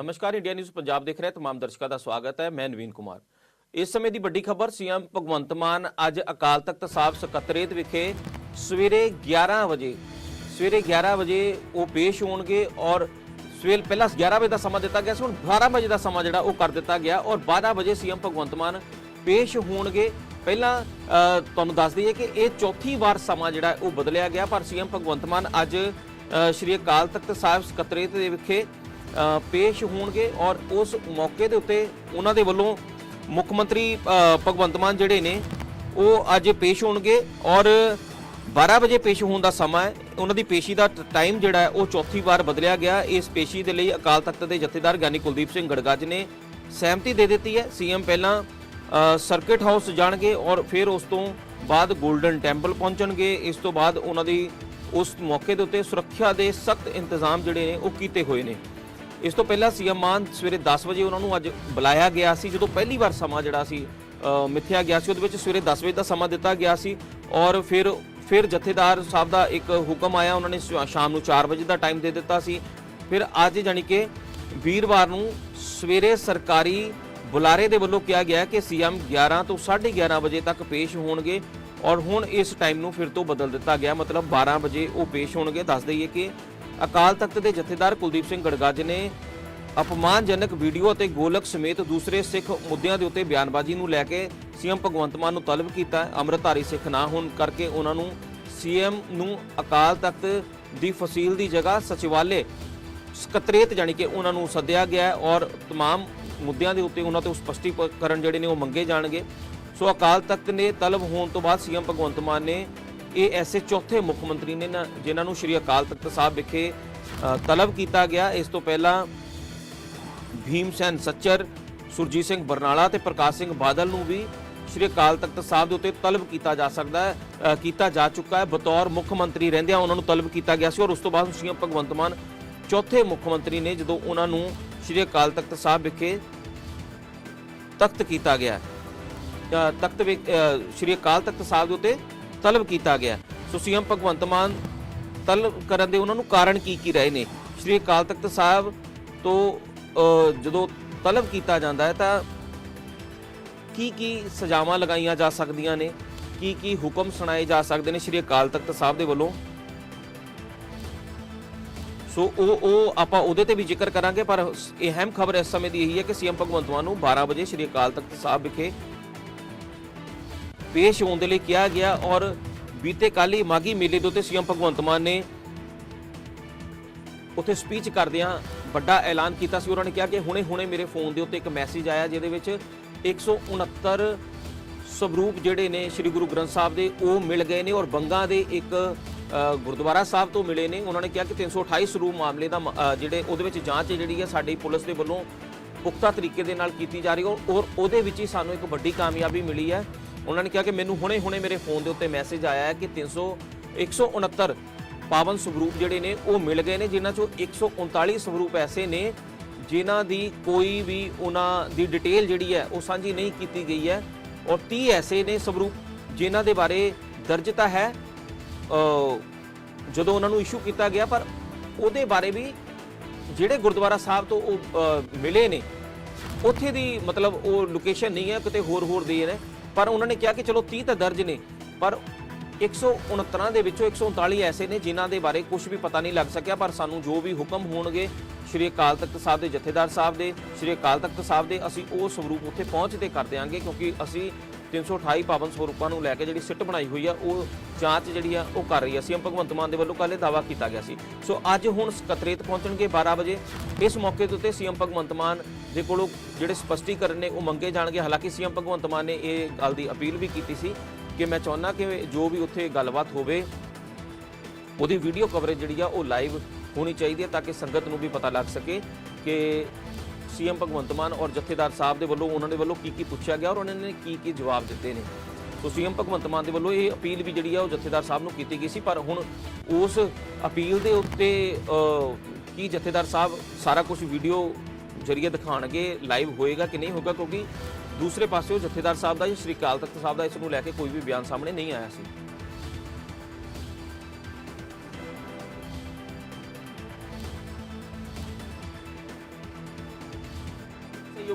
ਨਮਸਕਾਰ, India news Punjab ਦੇਖ ਰਹੇ ਤਮਾਮ ਦਰਸ਼ਕਾਂ ਦਾ ਸਵਾਗਤ ਹੈ। ਮੈਂ ਨਵੀਨ ਕੁਮਾਰ। ਇਸ ਸਮੇਂ ਦੀ ਵੱਡੀ ਖਬਰ, ਸੀਐਮ ਭਗਵੰਤ ਮਾਨ ਅੱਜ ਅਕਾਲ ਤਖਤ ਸਾਹਿਬ ਸਕੱਤਰੇਤ ਵਿਖੇ ਸਵੇਰੇ 11 ਵਜੇ, ਸਵੇਰੇ 11 ਵਜੇ ਉਹ ਪੇਸ਼ ਹੋਣਗੇ ਔਰ ਸਵੇਰ ਪਹਿਲਾਂ 11 ਵਜੇ ਦਾ ਸਮਾਂ ਦਿੱਤਾ ਗਿਆ ਸੀ, ਹੁਣ 12 ਵਜੇ ਦਾ ਸਮਾਂ ਜਿਹੜਾ ਉਹ ਕਰ ਦਿੱਤਾ ਗਿਆ ਔਰ 12 ਵਜੇ ਸੀਐਮ ਭਗਵੰਤ ਮਾਨ ਪੇਸ਼ ਹੋਣਗੇ। ਪਹਿਲਾਂ ਤੁਹਾਨੂੰ ਦੱਸ ਦਈਏ ਕਿ ਇਹ ਚੌਥੀ ਵਾਰ ਸਮਾਂ ਜਿਹੜਾ ਉਹ ਬਦਲਿਆ ਗਿਆ, ਪਰ ਸੀਐਮ ਭਗਵੰਤ ਮਾਨ ਅੱਜ ਸ਼੍ਰੀ ਅਕਾਲ ਤਖਤ ਸਾਹਿਬ ਸਕੱਤਰੇਤ ਦੇ ਵਿਖੇ ਪੇਸ਼ ਹੋਣਗੇ ਔਰ ਉਸ ਮੌਕੇ ਦੇ ਉੱਤੇ ਉਹਨਾਂ ਦੇ ਵੱਲੋਂ ਮੁੱਖ ਮੰਤਰੀ ਭਗਵੰਤ ਮਾਨ ਜਿਹੜੇ ਨੇ ਉਹ ਅੱਜ ਪੇਸ਼ ਹੋਣਗੇ ਔਰ 12 ਵਜੇ ਪੇਸ਼ ਹੋਣ ਦਾ ਸਮਾਂ ਹੈ। ਉਹਨਾਂ ਦੀ ਪੇਸ਼ੀ ਦਾ ਟਾਈਮ ਜਿਹੜਾ ਹੈ ਉਹ ਚੌਥੀ ਵਾਰ ਬਦਲਿਆ ਗਿਆ। ਇਸ ਪੇਸ਼ੀ ਦੇ ਲਈ ਅਕਾਲ ਤਖਤ ਦੇ ਜਥੇਦਾਰ ਗਿਆਨੀ ਕੁਲਦੀਪ ਸਿੰਘ ਗੜਗੱਜ ਨੇ ਸਹਿਮਤੀ ਦੇ ਦਿੱਤੀ ਹੈ। ਸੀਐਮ ਪਹਿਲਾਂ ਅ, ਸਰਕਟ ਹਾਊਸ ਜਾਣਗੇ ਔਰ ਫਿਰ ਉਸ ਤੋਂ ਬਾਅਦ 골ਡਨ ਟੈਂਪਲ ਪਹੁੰਚਣਗੇ। ਇਸ ਤੋਂ ਬਾਅਦ ਉਹਨਾਂ ਦੀ ਉਸ ਮੌਕੇ ਦੇ ਉੱਤੇ ਸੁਰੱਖਿਆ ਦੇ ਸਖਤ ਇੰਤਜ਼ਾਮ ਜਿਹੜੇ ਨੇ ਉਹ ਕੀਤੇ ਹੋਏ ਨੇ। ਇਸ ਤੋਂ ਪਹਿਲਾਂ ਸੀਐਮ ਮਾਨ ਸਵੇਰੇ 10 ਵਜੇ ਉਹਨਾਂ ਨੂੰ ਅੱਜ ਬੁਲਾਇਆ ਗਿਆ ਸੀ, ਜਦੋਂ ਪਹਿਲੀ ਵਾਰ ਸਮਾਂ ਜਿਹੜਾ ਸੀ ਮਿੱਥਿਆ ਗਿਆ ਸੀ, ਉਹਦੇ ਵਿੱਚ ਸਵੇਰੇ 10 ਵਜੇ ਦਾ ਸਮਾਂ ਦਿੱਤਾ ਗਿਆ ਸੀ ਔਰ ਫਿਰ ਫਿਰ ਜਥੇਦਾਰ ਸਾਹਿਬ ਦਾ ਇੱਕ ਹੁਕਮ ਆਇਆ, ਉਹਨਾਂ ਨੇ ਸ਼- ਸ਼ਾਮ ਨੂੰ 4 ਵਜੇ ਦਾ ਟਾਈਮ ਦੇ ਦਿੱਤਾ ਸੀ। ਫਿਰ ਅੱਜ ਜਾਣੀ ਕਿ ਵੀਰਵਾਰ ਨੂੰ ਸਵੇਰੇ ਸਰਕਾਰੀ ਬੁਲਾਰੇ ਦੇ ਵੱਲੋਂ ਕਿਹਾ ਗਿਆ ਕਿ ਸੀਐਮ 11 ਤੋਂ 11:30 ਵਜੇ ਤੱਕ ਪੇਸ਼ ਹੋਣਗੇ ਔਰ ਹੁਣ ਇਸ ਟਾਈਮ ਨੂੰ ਫਿਰ ਤੋਂ ਬਦਲ ਦਿੱਤਾ ਗਿਆ, ਮਤਲਬ 12 ਵਜੇ ਉਹ ਪੇਸ਼ ਹੋਣਗੇ। ਦੱਸ ਦਈਏ ਕਿ ਅਕਾਲ ਤਖਤ ਦੇ ਜਥੇਦਾਰ ਕੁਲਦੀਪ ਸਿੰਘ ਗੜਗੱਜ ਨੇ ਅਪਮਾਨਜਨਕ ਵੀਡੀਓ ਅਤੇ ਗੋਲਕ ਸਮੇਤ ਦੂਸਰੇ ਸਿੱਖ ਮੁੱਦਿਆਂ ਦੇ ਉੱਤੇ ਬਿਆਨਬਾਜ਼ੀ ਨੂੰ ਲੈ ਕੇ ਸੀਐਮ ਭਗਵੰਤ ਮਾਨ ਨੂੰ ਤਲਬ ਕੀਤਾ ਹੈ ਅੰਮ੍ਰਿਤਧਾਰੀ ਸਿੱਖ ਨਾ ਹੋਣ ਕਰਕੇ ਉਹਨਾਂ ਨੂੰ ਸੀਐਮ ਨੂੰ ਅਕਾਲ ਤਖਤ ਦੀ ਫਸੀਲ ਦੀ ਜਗ੍ਹਾ ਸਚਿਵਾਲੇ ਸਕੱਤਰੇਤ ਜਾਣੀ ਕਿ ਉਹਨਾਂ ਨੂੰ ਸੱਦਿਆ ਗਿਆ ਹੈ ਔਰ तमाम ਮੁੱਦਿਆਂ ਦੇ ਉੱਤੇ ਉਹਨਾਂ ਤੋਂ ਸਪਸ਼ਟੀਕਰਨ ਜਿਹੜੇ ਨੇ ਉਹ ਮੰਗੇ ਜਾਣਗੇ ਸੋ ਅਕਾਲ ਤਖਤ ਨੇ ਤਲਬ ਹੋਣ ਤੋਂ ਬਾਅਦ ਸੀਐਮ ਭਗਵੰਤ ਮਾਨ ਨੇ ਇਹ ਐਸੇ ਚੌਥੇ ਮੁੱਖ ਮੰਤਰੀ ਨੇ ਜਿਨ੍ਹਾਂ ਨੂੰ ਸ਼੍ਰੀ ਅਕਾਲ ਤਖਤ ਸਾਹਿਬ ਵਿਖੇ ਤਲਬ ਕੀਤਾ ਗਿਆ। ਇਸ ਤੋਂ ਪਹਿਲਾਂ ਭੀਮ ਸੈਨ ਸੱਚਰ, ਸੁਰਜੀਤ ਸਿੰਘ ਬਰਨਾਲਾ ਤੇ ਪ੍ਰਕਾਸ਼ ਸਿੰਘ ਬਾਦਲ ਨੂੰ ਵੀ ਸ਼੍ਰੀ ਅਕਾਲ ਤਖਤ ਸਾਹਿਬ ਦੇ ਉੱਤੇ ਤਲਬ ਕੀਤਾ ਜਾ ਸਕਦਾ ਹੈ ਕੀਤਾ ਜਾ ਚੁੱਕਾ ਹੈ। ਬਤੌਰ ਮੁੱਖ ਮੰਤਰੀ ਰਹਿੰਦਿਆਂ ਉਹਨਾਂ ਨੂੰ ਤਲਬ ਕੀਤਾ ਗਿਆ ਸੀ ਔਰ ਉਸ ਤੋਂ ਬਾਅਦ ਸੀਐਮ ਭਗਵੰਤ ਮਾਨ ਚੌਥੇ ਮੁੱਖ ਮੰਤਰੀ ਨੇ ਜਦੋਂ ਉਹਨਾਂ ਨੂੰ ਸ਼੍ਰੀ ਅਕਾਲ ਤਖਤ ਸਾਹਿਬ ਵਿਖੇ ਤਖਤ ਕੀਤਾ ਗਿਆ। ਤਖਤ ਵਿਖ- ਸ਼੍ਰੀ ਅਕਾਲ ਤਖਤ ਸਾਹਿਬ ਦੇ ਉੱਤੇ ਤਲਬ ਕੀਤਾ ਗਿਆ। ਸੋ ਸੀਐਮ ਭਗਵੰਤ ਮਾਨ ਤਲਬ ਕਰਨ ਦੇ ਉਹਨਾਂ ਨੂੰ ਕਾਰਨ ਕੀ ਕੀ ਰਹੇ ਨੇ? ਸ਼੍ਰੀ ਅਕਾਲ ਤਖਤ ਸਾਹਿਬ ਤੋਂ ਜਦੋਂ ਤਲਬ ਕੀਤਾ ਜਾਂਦਾ ਹੈ ਤਾਂ ਕੀ ਕੀ ਸਜ਼ਾਵਾਂ ਲਗਾਈਆਂ ਜਾ ਸਕਦੀਆਂ ਨੇ? ਕੀ ਕੀ ਹੁਕਮ ਸੁਣਾਏ ਜਾ ਸਕਦੇ ਨੇ ਸ਼੍ਰੀ ਅਕਾਲ ਤਖਤ ਸਾਹਿਬ ਦੇ ਵੱਲੋਂ? ਸੋ ਉਹ ਉਹ ਆਪਾਂ ਉਹਦੇ ਤੇ ਵੀ ਜ਼ਿਕਰ ਕਰਾਂਗੇ, ਪਰ ਇਹ ਅਹਿਮ ਖਬਰ ਇਸ ਸਮੇਂ ਦੀ ਇਹੀ ਹੈ ਕਿ ਸੀਐਮ ਭਗਵੰਤ ਮਾਨ ਨੂੰ 12 ਵਜੇ ਸ਼੍ਰੀ ਅਕਾਲ ਤਖਤ ਸਾਹਿਬ ਵਿਖੇ ਪੇਸ਼ ਹੋਣ ਦੇ ਲਈ ਕਿਹਾ ਗਿਆ ਔਰ ਬੀਤੇ ਕੱਲ੍ਹ ਹੀ ਮਾਗੀ ਮੇਲੇ ਦੇ ਉੱਤੇ ਸੀਐਮ ਭਗਵੰਤ ਮਾਨ ਨੇ ਉੱਥੇ ਸਪੀਚ ਕਰਦਿਆਂ ਵੱਡਾ ਐਲਾਨ ਕੀਤਾ ਸੀ। ਉਹਨਾਂ ਨੇ ਕਿਹਾ ਕਿ ਹੁਣੇ-ਹੁਣੇ ਮੇਰੇ ਫੋਨ ਦੇ ਉੱਤੇ ਇੱਕ ਮੈਸੇਜ ਆਇਆ ਜਿਹਦੇ ਵਿੱਚ 169 ਸਵਰੂਪ ਜਿਹੜੇ ਨੇ ਸ੍ਰੀ ਗੁਰੂ ਗ੍ਰੰਥ ਸਾਹਿਬ ਦੇ, ਉਹ ਮਿਲ ਗਏ ਨੇ ਔਰ ਬੰਗਾ ਦੇ ਇੱਕ ਗੁਰਦੁਆਰਾ ਸਾਹਿਬ ਤੋਂ ਮਿਲੇ ਨੇ। ਉਹਨਾਂ ਨੇ ਕਿਹਾ ਕਿ 328 ਸਰੂਪ ਮਾਮਲੇ ਦਾ ਮ- ਜਿਹੜੇ ਉਹਦੇ ਵਿੱਚ ਜਾਂਚ ਜਿਹੜੀ ਹੈ ਸਾਡੀ ਪੁਲਿਸ ਦੇ ਵੱਲੋਂ ਪੁਖਤਾ ਤਰੀਕੇ ਦੇ ਨਾਲ ਕੀਤੀ ਜਾ ਰਹੀ ਹੈ ਔਰ ਉਹਦੇ ਵਿੱਚ ਹੀ ਸਾਨੂੰ ਇੱਕ ਵੱਡੀ ਕਾਮਯਾਬੀ ਮਿਲੀ ਹੈ। ਉਹਨਾਂ ਨੇ ਕਿਹਾ ਕਿ ਮੈਨੂੰ ਹੁਣੇ-ਹੁਣੇ ਮੇਰੇ ਫੋਨ ਦੇ ਉੱਤੇ ਮੈਸੇਜ ਆਇਆ ਹੈ ਕਿ 300 169 ਪਾਵਨ ਸਵਰੂਪ ਜਿਹੜੇ ਨੇ ਉਹ ਮਿਲ ਗਏ ਨੇ, ਜਿਨ੍ਹਾਂ ਚੋਂ 139 ਸਵਰੂਪ ਐਸੇ ਨੇ ਜਿਨ੍ਹਾਂ ਦੀ ਕੋਈ ਵੀ ਉਹਨਾਂ ਦੀ ਡਿਟੇਲ ਜਿਹੜੀ ਹੈ ਉਹ ਸਾਂਝੀ ਨਹੀਂ ਕੀਤੀ ਗਈ ਹੈ। ਔਰ 30 ਐਸੇ ਨੇ ਸਵਰੂਪ ਜਿਨ੍ਹਾਂ ਦੇ ਬਾਰੇ ਦਰਜ ਤਾਂ ਹੈ ਜਦੋਂ ਉਹਨਾਂ ਨੂੰ ਇਸ਼ੂ ਕੀਤਾ ਗਿਆ, ਪਰ ਉਹਦੇ ਬਾਰੇ ਵੀ ਜਿਹੜੇ ਗੁਰਦੁਆਰਾ ਸਾਹਿਬ ਤੋਂ ਉਹ ਮਿਲੇ ਨੇ, ਉੱਥੇ ਦੀ ਮਤਲਬ ਉਹ ਲੋਕੇਸ਼ਨ ਨਹੀਂ ਹੈ, ਕਿਤੇ ਹੋਰ ਹੋਰ ਦੀ ਹੈ ਪਰ ਉਹਨਾਂ ਨੇ ਕਿਹਾ ਕਿ ਚਲੋ 30 ਤਾਂ ਦਰਜ ਨੇ, ਪਰ 169 ਦੇ ਵਿੱਚੋਂ 139 ਐਸੇ ਨੇ ਜਿਨ੍ਹਾਂ ਦੇ ਬਾਰੇ ਕੁਝ ਵੀ ਪਤਾ ਨਹੀਂ ਲੱਗ ਸਕਿਆ, ਪਰ ਸਾਨੂੰ ਜੋ ਵੀ ਹੁਕਮ ਹੋਣਗੇ, ਸ਼੍ਰੀ ਅਕਾਲ ਤਖਤ ਸਾਹਿਬ ਦੇ ਜਥੇਦਾਰ ਸਾਹਿਬ ਦੇ, ਸ਼੍ਰੀ ਅਕਾਲ ਤਖਤ ਸਾਹਿਬ ਦੇ ਅਸੀਂ ਉਹ ਸਰੂਪ ਉੱਥੇ ਪਹੁੰਚਦੇ ਕਰ ਦਿਆਂਗੇ, ਕਿਉਂਕਿ ਅਸੀਂ 328 ਪਾਵਨ ਸਰੂਪਾਂ ਨੂੰ ਲੈ ਕੇ ਜਿਹੜੀ ਸਿੱਟ ਬਣਾਈ ਹੋਈ ਆ, ਉਹ ਜਾਂਚ ਜਿਹੜੀ ਆ, ਉਹ ਕਰ ਰਹੀ ਆ। ਸੀਐਮ ਭਗਵੰਤ ਮਾਨ ਦੇ ਵੱਲੋਂ ਕੱਲ੍ਹ ਇਹ ਦਾਵਾ ਕੀਤਾ ਗਿਆ ਸੀ। ਸੋ ਅੱਜ ਹੁਣ ਸਕੱਤਰੇਤ ਪਹੁੰਚਣਗੇ 12 ਵਜੇ। ਇਸ ਮੌਕੇ ਦੇ ਉੱਤੇ ਸੀਐਮ ਭਗਵੰਤ ਮਾਨ ਦੇ ਕੋਲੋਂ ਜਿਹੜੇ ਸਪਸ਼ਟੀਕਰਨ ਨੇ, ਉਹ ਮੰਗੇ ਜਾਣਗੇ। ਹਾਲਾਂਕਿ ਸੀਐਮ ਭਗਵੰਤ ਮਾਨ ਨੇ ਇਹ ਗੱਲ ਦੀ ਅਪੀਲ ਵੀ ਕੀਤੀ ਸੀ ਕਿ ਮੈਂ ਚਾਹੁੰਦਾ ਕਿ ਜੋ ਵੀ ਉੱਥੇ ਗੱਲਬਾਤ ਹੋਵੇ, ਉਹਦੀ ਵੀਡੀਓ ਕਵਰੇਜ ਜਿਹੜੀ ਆ, ਉਹ ਲਾਈਵ ਹੋਣੀ ਚਾਹੀਦੀ ਹੈ ਤਾਂ ਕਿ ਸੰਗਤ ਨੂੰ ਵੀ ਪਤਾ ਲੱਗ ਸਕੇ ਕਿ ਸੀਐਮ ਭਗਵੰਤ ਮਾਨ ਔਰ ਜਥੇਦਾਰ ਸਾਹਿਬ ਦੇ ਵੱਲੋਂ ਉਹਨਾਂ ਦੇ ਵੱਲੋਂ ਕੀ ਕੀ ਪੁੱਛਿਆ ਗਿਆ ਔਰ ਉਹਨਾਂ ਨੇ ਕੀ ਕੀ ਜਵਾਬ ਦਿੱਤੇ ਨੇ। ਸੋ ਸੀਐਮ ਭਗਵੰਤ ਮਾਨ ਦੇ ਵੱਲੋਂ ਇਹ ਅਪੀਲ ਵੀ ਜਿਹੜੀ ਆ ਉਹ ਜਥੇਦਾਰ ਸਾਹਿਬ ਨੂੰ ਕੀਤੀ ਗਈ ਸੀ, ਪਰ ਹੁਣ ਉਸ ਅਪੀਲ ਦੇ ਉੱਤੇ ਕੀ ਜਥੇਦਾਰ ਸਾਹਿਬ ਸਾਰਾ ਕੁਝ ਵੀਡੀਓ ਜਰੀਏ ਦਿਖਾਣਗੇ ਲਾਈਵ ਹੋਏਗਾ ਕਿ ਨਹੀਂ ਹੋਗਾ ਕਿਉਂਕਿ ਦੂਸਰੇ ਪਾਸੇ ਉਹ ਜਥੇਦਾਰ ਸਾਹਿਬ ਦਾ ਜਾਂ ਸ਼੍ਰੀ ਅਕਾਲ ਤਖਤ ਸਾਹਿਬ ਦਾ ਇਸ ਨੂੰ ਲੈ ਕੇ ਕੋਈ ਵੀ ਬਿਆਨ ਸਾਹਮਣੇ ਨਹੀਂ ਆਇਆ ਸੀ।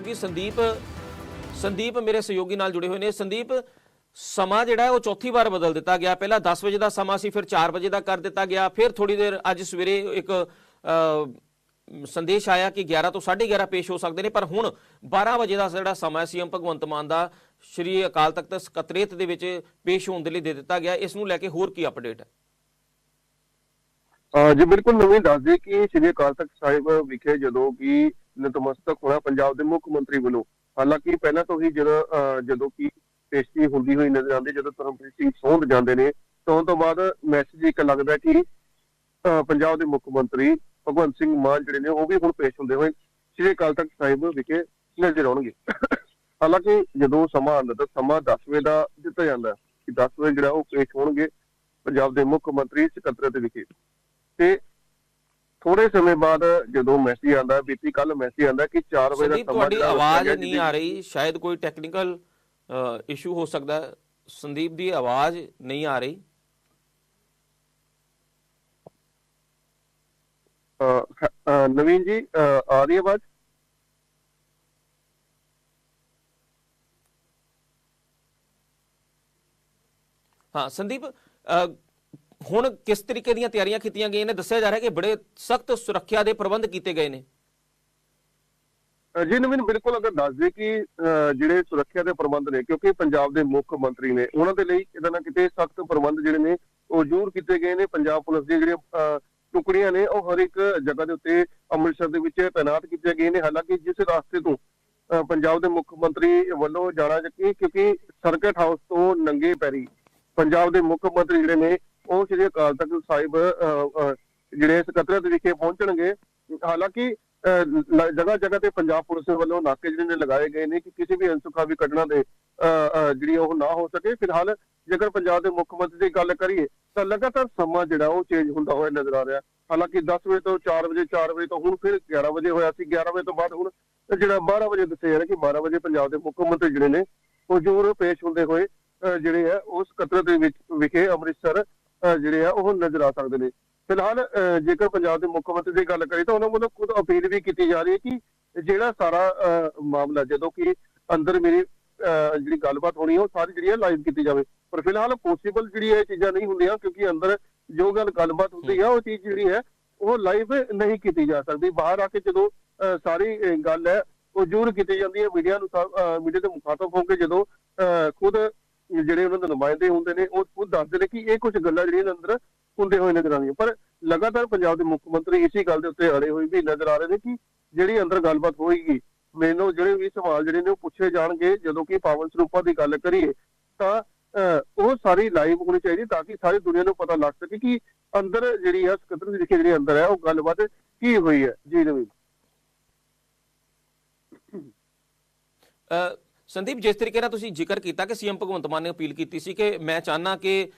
ਸਹਿਯੋਗੀ ਸੰਦੀਪ ਸੰਦੀਪ ਮੇਰੇ ਸਹਿਯੋਗੀ ਨਾਲ ਜੁੜੇ ਹੋਏ ਨੇ। ਸੰਦੀਪ, ਸਮਾਂ ਜਿਹੜਾ ਉਹ ਚੌਥੀ ਵਾਰ ਬਦਲ ਦਿੱਤਾ ਗਿਆ। ਪਹਿਲਾਂ 10 ਵਜੇ ਦਾ ਸਮਾਂ ਸੀ, ਫਿਰ 4 ਵਜੇ ਦਾ ਕਰ ਦਿੱਤਾ ਗਿਆ। ਫਿਰ ਥੋੜੀ ਦੇਰ ਅੱਜ ਸਵੇਰੇ ਇੱਕ ਸੰਦੇਸ਼ ਆਇਆ ਕਿ 11 ਤੋਂ 11:30 ਪੇਸ਼ ਹੋ ਸਕਦੇ ਨੇ। ਪਰ ਹੁਣ 12 ਵਜੇ ਦਾ ਜਿਹੜਾ ਸਮਾਂ ਸੀ ਸੀਐਮ ਭਗਵੰਤ ਮਾਨ ਦਾ ਸ਼੍ਰੀ ਅਕਾਲ ਤਖਤ ਸਕੱਤਰੇਤ ਦੇ ਵਿੱਚ ਪੇਸ਼ ਹੋਣ ਦੇ ਲਈ ਦੇ ਦਿੱਤਾ ਗਿਆ। ਇਸ ਨੂੰ ਲੈ ਕੇ ਹੋਰ ਕੀ ਅਪਡੇਟ ਹੈ? ਜੀ, ਬਿਲਕੁਲ ਨਵੀਂ ਦੱਸ ਦੇ ਕਿ ਸ੍ਰੀ ਅਕਾਲ ਤਖਤ ਸਾਹਿਬ ਵਿਖੇ ਜਦੋਂ ਕਿ ਨਤਮਸਤਕ ਹੋਇਆ ਪੰਜਾਬ ਦੇ ਮੁੱਖ ਮੰਤਰੀ ਵੱਲੋਂ, ਹਾਲਾਂਕਿ ਪਹਿਲਾਂ ਤੋਂ ਹੀ ਜਦੋਂ ਜਦੋਂ ਕਿ ਪੇਸ਼ੀ ਹੁੰਦੀ ਹੋਈ ਨਜ਼ਰ ਆਉਂਦੀ, ਜਦੋਂ ਧਰਮਪ੍ਰੀਤ ਸਿੰਘ ਸੌਂਦ ਜਾਂਦੇ ਨੇ, ਤਾਂ ਤੋਂ ਬਾਅਦ ਮੈਸੇਜ ਇੱਕ ਲੱਗਦਾ ਕਿ ਪੰਜਾਬ ਦੇ ਮੁੱਖ ਮੰਤਰੀ ਭਗਵੰਤ ਸਿੰਘ ਮਾਨ ਜਿਹੜੇ ਨੇ, ਉਹ ਵੀ ਹੁਣ ਪੇਸ਼ ਹੁੰਦੇ ਹੋਏ ਸ੍ਰੀ ਅਕਾਲ ਤਖਤ ਸਾਹਿਬ ਵਿਖੇ ਨਜ਼ਰ ਆਉਣਗੇ। ਹਾਲਾਂਕਿ ਜਦੋਂ ਸਮਾਂ ਆਉਂਦਾ, ਤਾਂ ਸਮਾਂ 10 ਵਜੇ ਦਾ ਦਿੱਤਾ ਜਾਂਦਾ ਹੈ, ਕਿ 10 ਵਜੇ ਜਿਹੜਾ ਉਹ ਪੇਸ਼ ਹੋਣਗੇ ਪੰਜਾਬ ਦੇ ਮੁੱਖ ਮੰਤਰੀ ਸਕੱਤਰੇਤ ਵਿਖੇ। ਤੇ ਥੋੜੇ ਸਮੇਂ ਬਾਅਦ ਜਦੋਂ ਮੈਸੇਜ ਆਂਦਾ ਬੀਤੀ ਕੱਲ ਮੈਸੇਜ ਆਂਦਾ ਕਿ 4 ਵਜੇ ਦਾ ਸਮਾਂ ਤੁਹਾਡੀ ਆਵਾਜ਼ ਨਹੀਂ ਆ ਰਹੀ। ਸ਼ਾਇਦ ਕੋਈ ਟੈਕਨੀਕਲ ਇਸ਼ੂ ਹੋ ਸਕਦਾ। ਸੰਦੀਪ ਦੀ ਆਵਾਜ਼ ਨਹੀਂ ਆ ਰਹੀ। ਨਵੀਨ ਜੀ ਆ ਰਹੀ ਹੈ ਆਵਾਜ਼? ਹਾਂ ਸੰਦੀਪ ਹੁਣ ਕਿਸ ਤਰੀਕੇ ਦੀਆਂ ਤਿਆਰੀਆਂ ਕੀਤੀਆਂ ਗਈਆਂ ਨੇ? ਦੱਸਿਆ ਜਾ ਰਿਹਾ ਕਿ ਬੜੇ ਸਖਤ ਸੁਰੱਖਿਆ ਦੇ ਪ੍ਰਬੰਧ ਕੀਤੇ ਗਏ ਨੇ। ਜੀ ਨਵੀਨ, ਬਿਲਕੁਲ ਅਗਰ ਦੱਸ ਦੇ ਕਿ ਜਿਹੜੇ ਸੁਰੱਖਿਆ ਦੇ ਪ੍ਰਬੰਧ ਨੇ, ਕਿਉਂਕਿ ਪੰਜਾਬ ਦੇ ਮੁੱਖ ਮੰਤਰੀ ਨੇ, ਉਹਨਾਂ ਦੇ ਲਈ ਕਿਤੇ ਨਾ ਕਿਤੇ ਸਖਤ ਪ੍ਰਬੰਧ ਜਿਹੜੇ ਨੇ, ਉਹ ਜ਼ਰੂਰ ਕੀਤੇ ਗਏ ਨੇ। ਪੰਜਾਬ ਪੁਲਿਸ ਦੀਆਂ ਜਿਹੜੀਆਂ ਟੁਕੜੀਆਂ ਨੇ, ਉਹ ਹਰ ਇੱਕ ਜਗ੍ਹਾ ਦੇ ਉੱਤੇ ਅੰਮ੍ਰਿਤਸਰ ਦੇ ਵਿੱਚ ਤਾਇਨਾਤ ਕੀਤੀਆਂ ਗਏ ਨੇ। ਹਾਲਾਂਕਿ ਜਿਸ ਰਾਸਤੇ ਤੋਂ ਪੰਜਾਬ ਦੇ ਮੁੱਖ ਮੰਤਰੀ ਵੱਲੋਂ ਜਾਣਾ ਚੱਕੀ ਕਿਉਂਕਿ ਸਰਕਟ ਹਾਊਸ ਤੋਂ ਨੰਗੇ ਪੈਰੀ ਪੰਜਾਬ ਦੇ ਮੁੱਖ ਮੰਤਰੀ ਜਿਹੜੇ ਨੇ ਉਹ ਸ੍ਰੀ ਅਕਾਲ ਤਖਤ ਸਾਹਿਬ ਜਿਹੜੇ ਸਕੱਤਰਤ ਵਿਖੇ ਪਹੁੰਚਣਗੇ। ਹਾਲਾਂਕਿ ਜਗ੍ਹਾ ਜਗ੍ਹਾ ਤੇ ਪੰਜਾਬ ਪੁਲਿਸ ਵੱਲੋਂ ਨਾਕੇ ਜਿਹੜੇ ਨੇ ਲਗਾਏ ਗਏ ਨੇ ਕਿ ਕਿਸੇ ਵੀ ਅਨਸੁਖਾਵੀ ਘਟਨਾ ਦੇ ਜਿਹੜੀ ਉਹ ਨਾ ਹੋ ਸਕੇ। ਫਿਲਹਾਲ ਜੇਕਰ ਪੰਜਾਬ ਦੇ ਮੁੱਖ ਮੰਤਰੀ ਦੀ ਗੱਲ ਕਰੀਏ, ਤਾਂ ਲਗਾਤਾਰ ਸਮਾਂ ਜਿਹੜਾ ਉਹ ਚੇਂਜ ਹੁੰਦਾ ਹੋਇਆ ਨਜ਼ਰ ਆ ਰਿਹਾ। ਹਾਲਾਂਕਿ 10 ਵਜੇ ਤੋਂ 4 ਵਜੇ 4 ਵਜੇ ਤੋਂ ਹੁਣ ਫਿਰ 11 ਵਜੇ ਹੋਇਆ ਸੀ। 11 ਵਜੇ ਤੋਂ ਬਾਅਦ ਹੁਣ ਜਿਹੜਾ 12 ਵਜੇ ਦੱਸਿਆ ਜਾ ਰਿਹਾ ਕਿ 12 ਵਜੇ ਪੰਜਾਬ ਦੇ ਮੁੱਖ ਮੰਤਰੀ ਜਿਹੜੇ ਨੇ, ਉਹ ਜ਼ਰੂਰ ਪੇਸ਼ ਹੁੰਦੇ ਹੋਏ ਜਿਹੜੇ ਆ ਉਸ ਕਤਰ ਦੇ ਵਿੱਚ ਵਿਖੇ ਅੰਮ੍ਰਿਤਸਰ ਜਿਹੜੇ ਆ ਉਹ ਨਜ਼ਰ ਆ ਸਕਦੇ ਨੇ। ਫਿਲਹਾਲ ਅਹ, ਜੇਕਰ ਪੰਜਾਬ ਦੇ ਮੁੱਖ ਮੰਤਰੀ ਦੀ ਗੱਲ ਕਰੀ ਤਾਂ ਉਹਨਾਂ ਵੱਲੋਂ ਖੁਦ ਅਪੀਲ ਵੀ ਕੀਤੀ ਜਾ ਰਹੀ ਹੈ ਕਿ ਜਿਹੜਾ ਸਾਰਾ ਮਾਮਲਾ ਜਦੋਂ ਕਿ ਅੰਦਰ ਮੇਰੀ ਜਿਹੜੀ ਗੱਲਬਾਤ ਹੋਣੀ ਹੈ ਉਹ ਸਾਰੀ ਜਿਹੜੀ ਹੈ ਲਾਈਵ ਕੀਤੀ ਜਾਵੇ। ਪਰ ਫਿਲਹਾਲ ਪੋਸੀਬਲ ਜਿਹੜੀ ਇਹ ਚੀਜ਼ਾਂ ਨਹੀਂ ਹੁੰਦੀਆਂ ਕਿਉਂਕਿ ਅੰਦਰ ਜੋ ਗੱਲ ਗੱਲਬਾਤ ਹੁੰਦੀ ਆ ਉਹ ਚੀਜ਼ ਜਿਹੜੀ ਹੈ ਉਹ ਲਾਈਵ ਨਹੀਂ ਕੀਤੀ ਜਾ ਸਕਦੀ। ਬਾਹਰ ਆ ਕੇ ਜਦੋਂ ਅਹ, ਸਾਰੀ ਗੱਲ ਹੈ ਉਹ ਜ਼ਰੂਰ ਕੀਤੀ ਜਾਂਦੀ ਹੈ। ਮੀਡੀਆ ਨੂੰ ਮੀਡੀਆ ਦੇ ਮੁਖਾਤਬ ਹੋ ਕੇ ਜਦੋਂ ਅਹ, ਖੁਦ ਜਿਹੜੇ ਉਹਨਾਂ ਦੇ ਨੁਮਾਇੰਦੇ ਹੁੰਦੇ ਨੇ, ਉਹ ਖੁਦ ਦੱਸਦੇ ਨੇ ਕਿ ਇਹ ਕੁਝ ਗੱਲਾਂ ਜਿਹੜੀਆਂ ਅੰਦਰ ਹੁੰਦੇ ਹੋਏ ਨਜ਼ਰ ਆਉਂਦੀਆਂ। ਪਰ ਲਗਾਤਾਰ ਪੰਜਾਬ ਦੇ ਮੁੱਖ ਮੰਤਰੀ ਇਸੇ ਗੱਲ ਦੇ ਉੱਤੇ ਅੜੇ ਹੋਏ ਵੀ ਨਜ਼ਰ ਆ ਰਹੇ ਨੇ ਕਿ ਜਿਹੜੀ ਅੰਦਰ ਗੱਲਬਾਤ ਹੋਏਗੀ, ਮੈਨੂੰ ਜਿਹੜੇ ਵੀ ਸਵਾਲ ਜਿਹੜੇ ਨੇ ਉਹ ਪੁੱਛੇ ਜਾਣਗੇ। ਜਦੋਂ ਕਿ ਪਾਵਨ ਸਰੂਪਾਂ ਦੀ ਗੱਲ ਕਰੀਏ, ਤਾਂ ਉਹ ਸਾਰੀ ਲਾਈਵ ਹੋਣੀ ਚਾਹੀਦੀ ਤਾਂ ਕਿ ਸਾਰੀ ਦੁਨੀਆ ਨੂੰ ਪਤਾ ਲੱਗ ਸਕੇ ਕਿ ਅੰਦਰ ਜਿਹੜੀ ਹੈ ਸਕੱਤਰ ਦੀ ਲਿਖੀ ਜਿਹੜੀ ਅੰਦਰ ਹੈ ਉਹ ਗੱਲਬਾਤ ਕੀ ਹੋਈ ਹੈ। ਜੀ ਨਵੀਨ ਸੰਦੀਪ, ਜਿਸ ਤਰੀਕੇ ਨਾਲ ਤੁਸੀਂ ਜ਼ਿਕਰ ਕੀਤਾ ਕਿ ਸੀਐਮ ਭਗਵੰਤ ਮਾਨ ਨੇ ਅਪੀਲ ਕੀਤੀ ਸੀ ਕਿ ਮੈਂ ਚਾਹਨਾ ਕਿ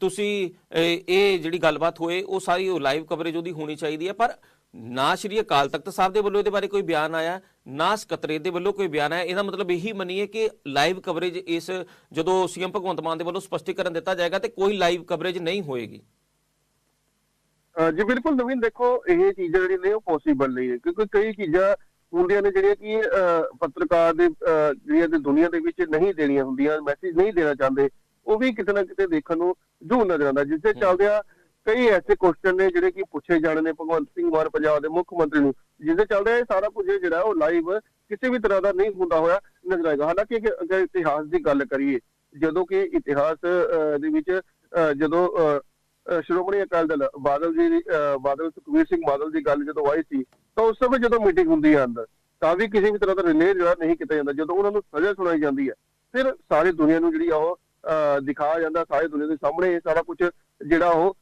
ਤੁਸੀਂ ਇਹ ਜਿਹੜੀ ਗੱਲਬਾਤ ਹੋਏ, ਉਹ ਸਾਰੀ ਉਹ ਲਾਈਵ ਕਵਰੇਜ ਉਹਦੀ ਹੋਣੀ ਚਾਹੀਦੀ ਹੈ। ਪਰ ਨਾ ਸ਼੍ਰੀ ਅਕਾਲ ਤਖਤ ਸਾਹਿਬ ਦੇ ਵੱਲੋਂ ਇਹਦੇ ਬਾਰੇ ਕੋਈ ਬਿਆਨ ਆਇਆ, ਨਾ ਸਕੱਤਰੇਤ ਦੇ ਵੱਲੋਂ ਕੋਈ ਬਿਆਨ ਆਇਆ, ਇਹਦਾ ਮਤਲਬ ਇਹੀ ਮੰਨੀਏ ਕਿ ਲਾਈਵ ਕਵਰੇਜ ਇਸ ਜਦੋਂ ਸੀਐਮ ਭਗਵੰਤ ਮਾਨ ਦੇ ਵੱਲੋਂ ਸਪਸ਼ਟੀਕਰਨ ਦਿੱਤਾ ਜਾਏਗਾ ਤੇ ਕੋਈ ਲਾਈਵ ਕਵਰੇਜ ਨਹੀਂ ਹੋਏਗੀ। ਜੀ ਬਿਲਕੁਲ, ਨਵੀਨ ਦੇਖੋ, ਇਹ ਚੀਜ਼ਾਂ ਜਿਹੜੀਆਂ ਨੇ ਉਹ ਪੋਸੀਬਲ ਨਹੀਂ ਹੈ ਕਿਉਂਕਿ ਕਈ ਚੀਜ਼ਾਂ ਹੁੰਦੀਆਂ ਨੇ ਜਿਹੜੀਆਂ ਕਿ ਪੱਤਰਕਾਰ ਦੇ ਜਿਹੜੀਆਂ ਦੀ ਦੁਨੀਆ ਦੇ ਵਿੱਚ ਨਹੀਂ ਦੇਣੀਆਂ ਹੁੰਦੀਆਂ ਮੈਸੇਜ ਨਹੀਂ ਦੇਣਾ ਚਾਹੁੰਦੇ ਉਹ ਵੀ ਕਿਤੇ ਨਾ ਕਿਤੇ ਦੇਖਣ ਨੂੰ ਜੂ ਨਜ਼ਰ ਆਉਂਦਾ। ਜਿਸ ਦੇ ਚੱਲਦਿਆਂ ਕਈ ਐਸੇ ਕੁਐਸਚਨ ਨੇ ਜਿਹੜੇ ਕਿ ਪੁੱਛੇ ਜਾਣੇ ਨੇ ਭਗਵੰਤ ਸਿੰਘ ਮਾਨ ਪੰਜਾਬ ਦੇ ਮੁੱਖ ਮੰਤਰੀ ਨੂੰ। ਜਿਸ ਦੇ ਚੱਲਦੇ ਇਹ ਸਾਰਾ ਕੁਝ ਜਿਹੜਾ ਉਹ ਲਾਈਵ ਕਿਸੇ ਵੀ ਤਰ੍ਹਾਂ ਦਾ ਨਹੀਂ ਹੁੰਦਾ ਹੋਇਆ ਨਜ਼ਰ ਆਏਗਾ। ਹਾਲਾਂਕਿ ਅਗਰ ਇਤਿਹਾਸ ਦੀ ਗੱਲ ਕਰੀਏ ਜਦੋਂ ਕਿ ਇਤਿਹਾਸ ਦੇ ਵਿੱਚ ਜਦੋਂ ਸ਼੍ਰੋਮਣੀ ਅਕਾਲੀ ਦਲ ਬਾਦਲ ਜੀ ਦੀ ਅਹ ਬਾਦਲ ਸੁਖਵੀਰ ਸਿੰਘ ਬਾਦਲ ਦੀ ਗੱਲ ਜਦੋਂ ਆਈ ਸੀ ਤਾਂ ਉਸ ਸਮੇਂ ਜਦੋਂ ਮੀਟਿੰਗ ਹੁੰਦੀ ਹੈ ਅੰਦਰ ਤਾਂ ਵੀ ਕਿਸੇ ਵੀ ਤਰ੍ਹਾਂ ਦਾ ਰਿਲੇ ਜਿਹੜਾ ਨਹੀਂ ਕੀਤਾ ਜਾਂਦਾ। ਜਦੋਂ ਉਹਨਾਂ ਨੂੰ ਸਜ਼ਾ ਸੁਣਾਈ ਜਾਂਦੀ ਹੈ ਫਿਰ ਸਾਰੀ ਦੁਨੀਆ ਨੂੰ ਜਿਹੜੀ ਉਹ ਦਿਖਾਇਆ ਜਾਂਦਾ ਸਾਰੀ ਦੁਨੀਆ ਦੇ ਸਾਹਮਣੇ ਇਹ ਸਾਰਾ ਕੁਝ ਜਿਹੜਾ ਉਹ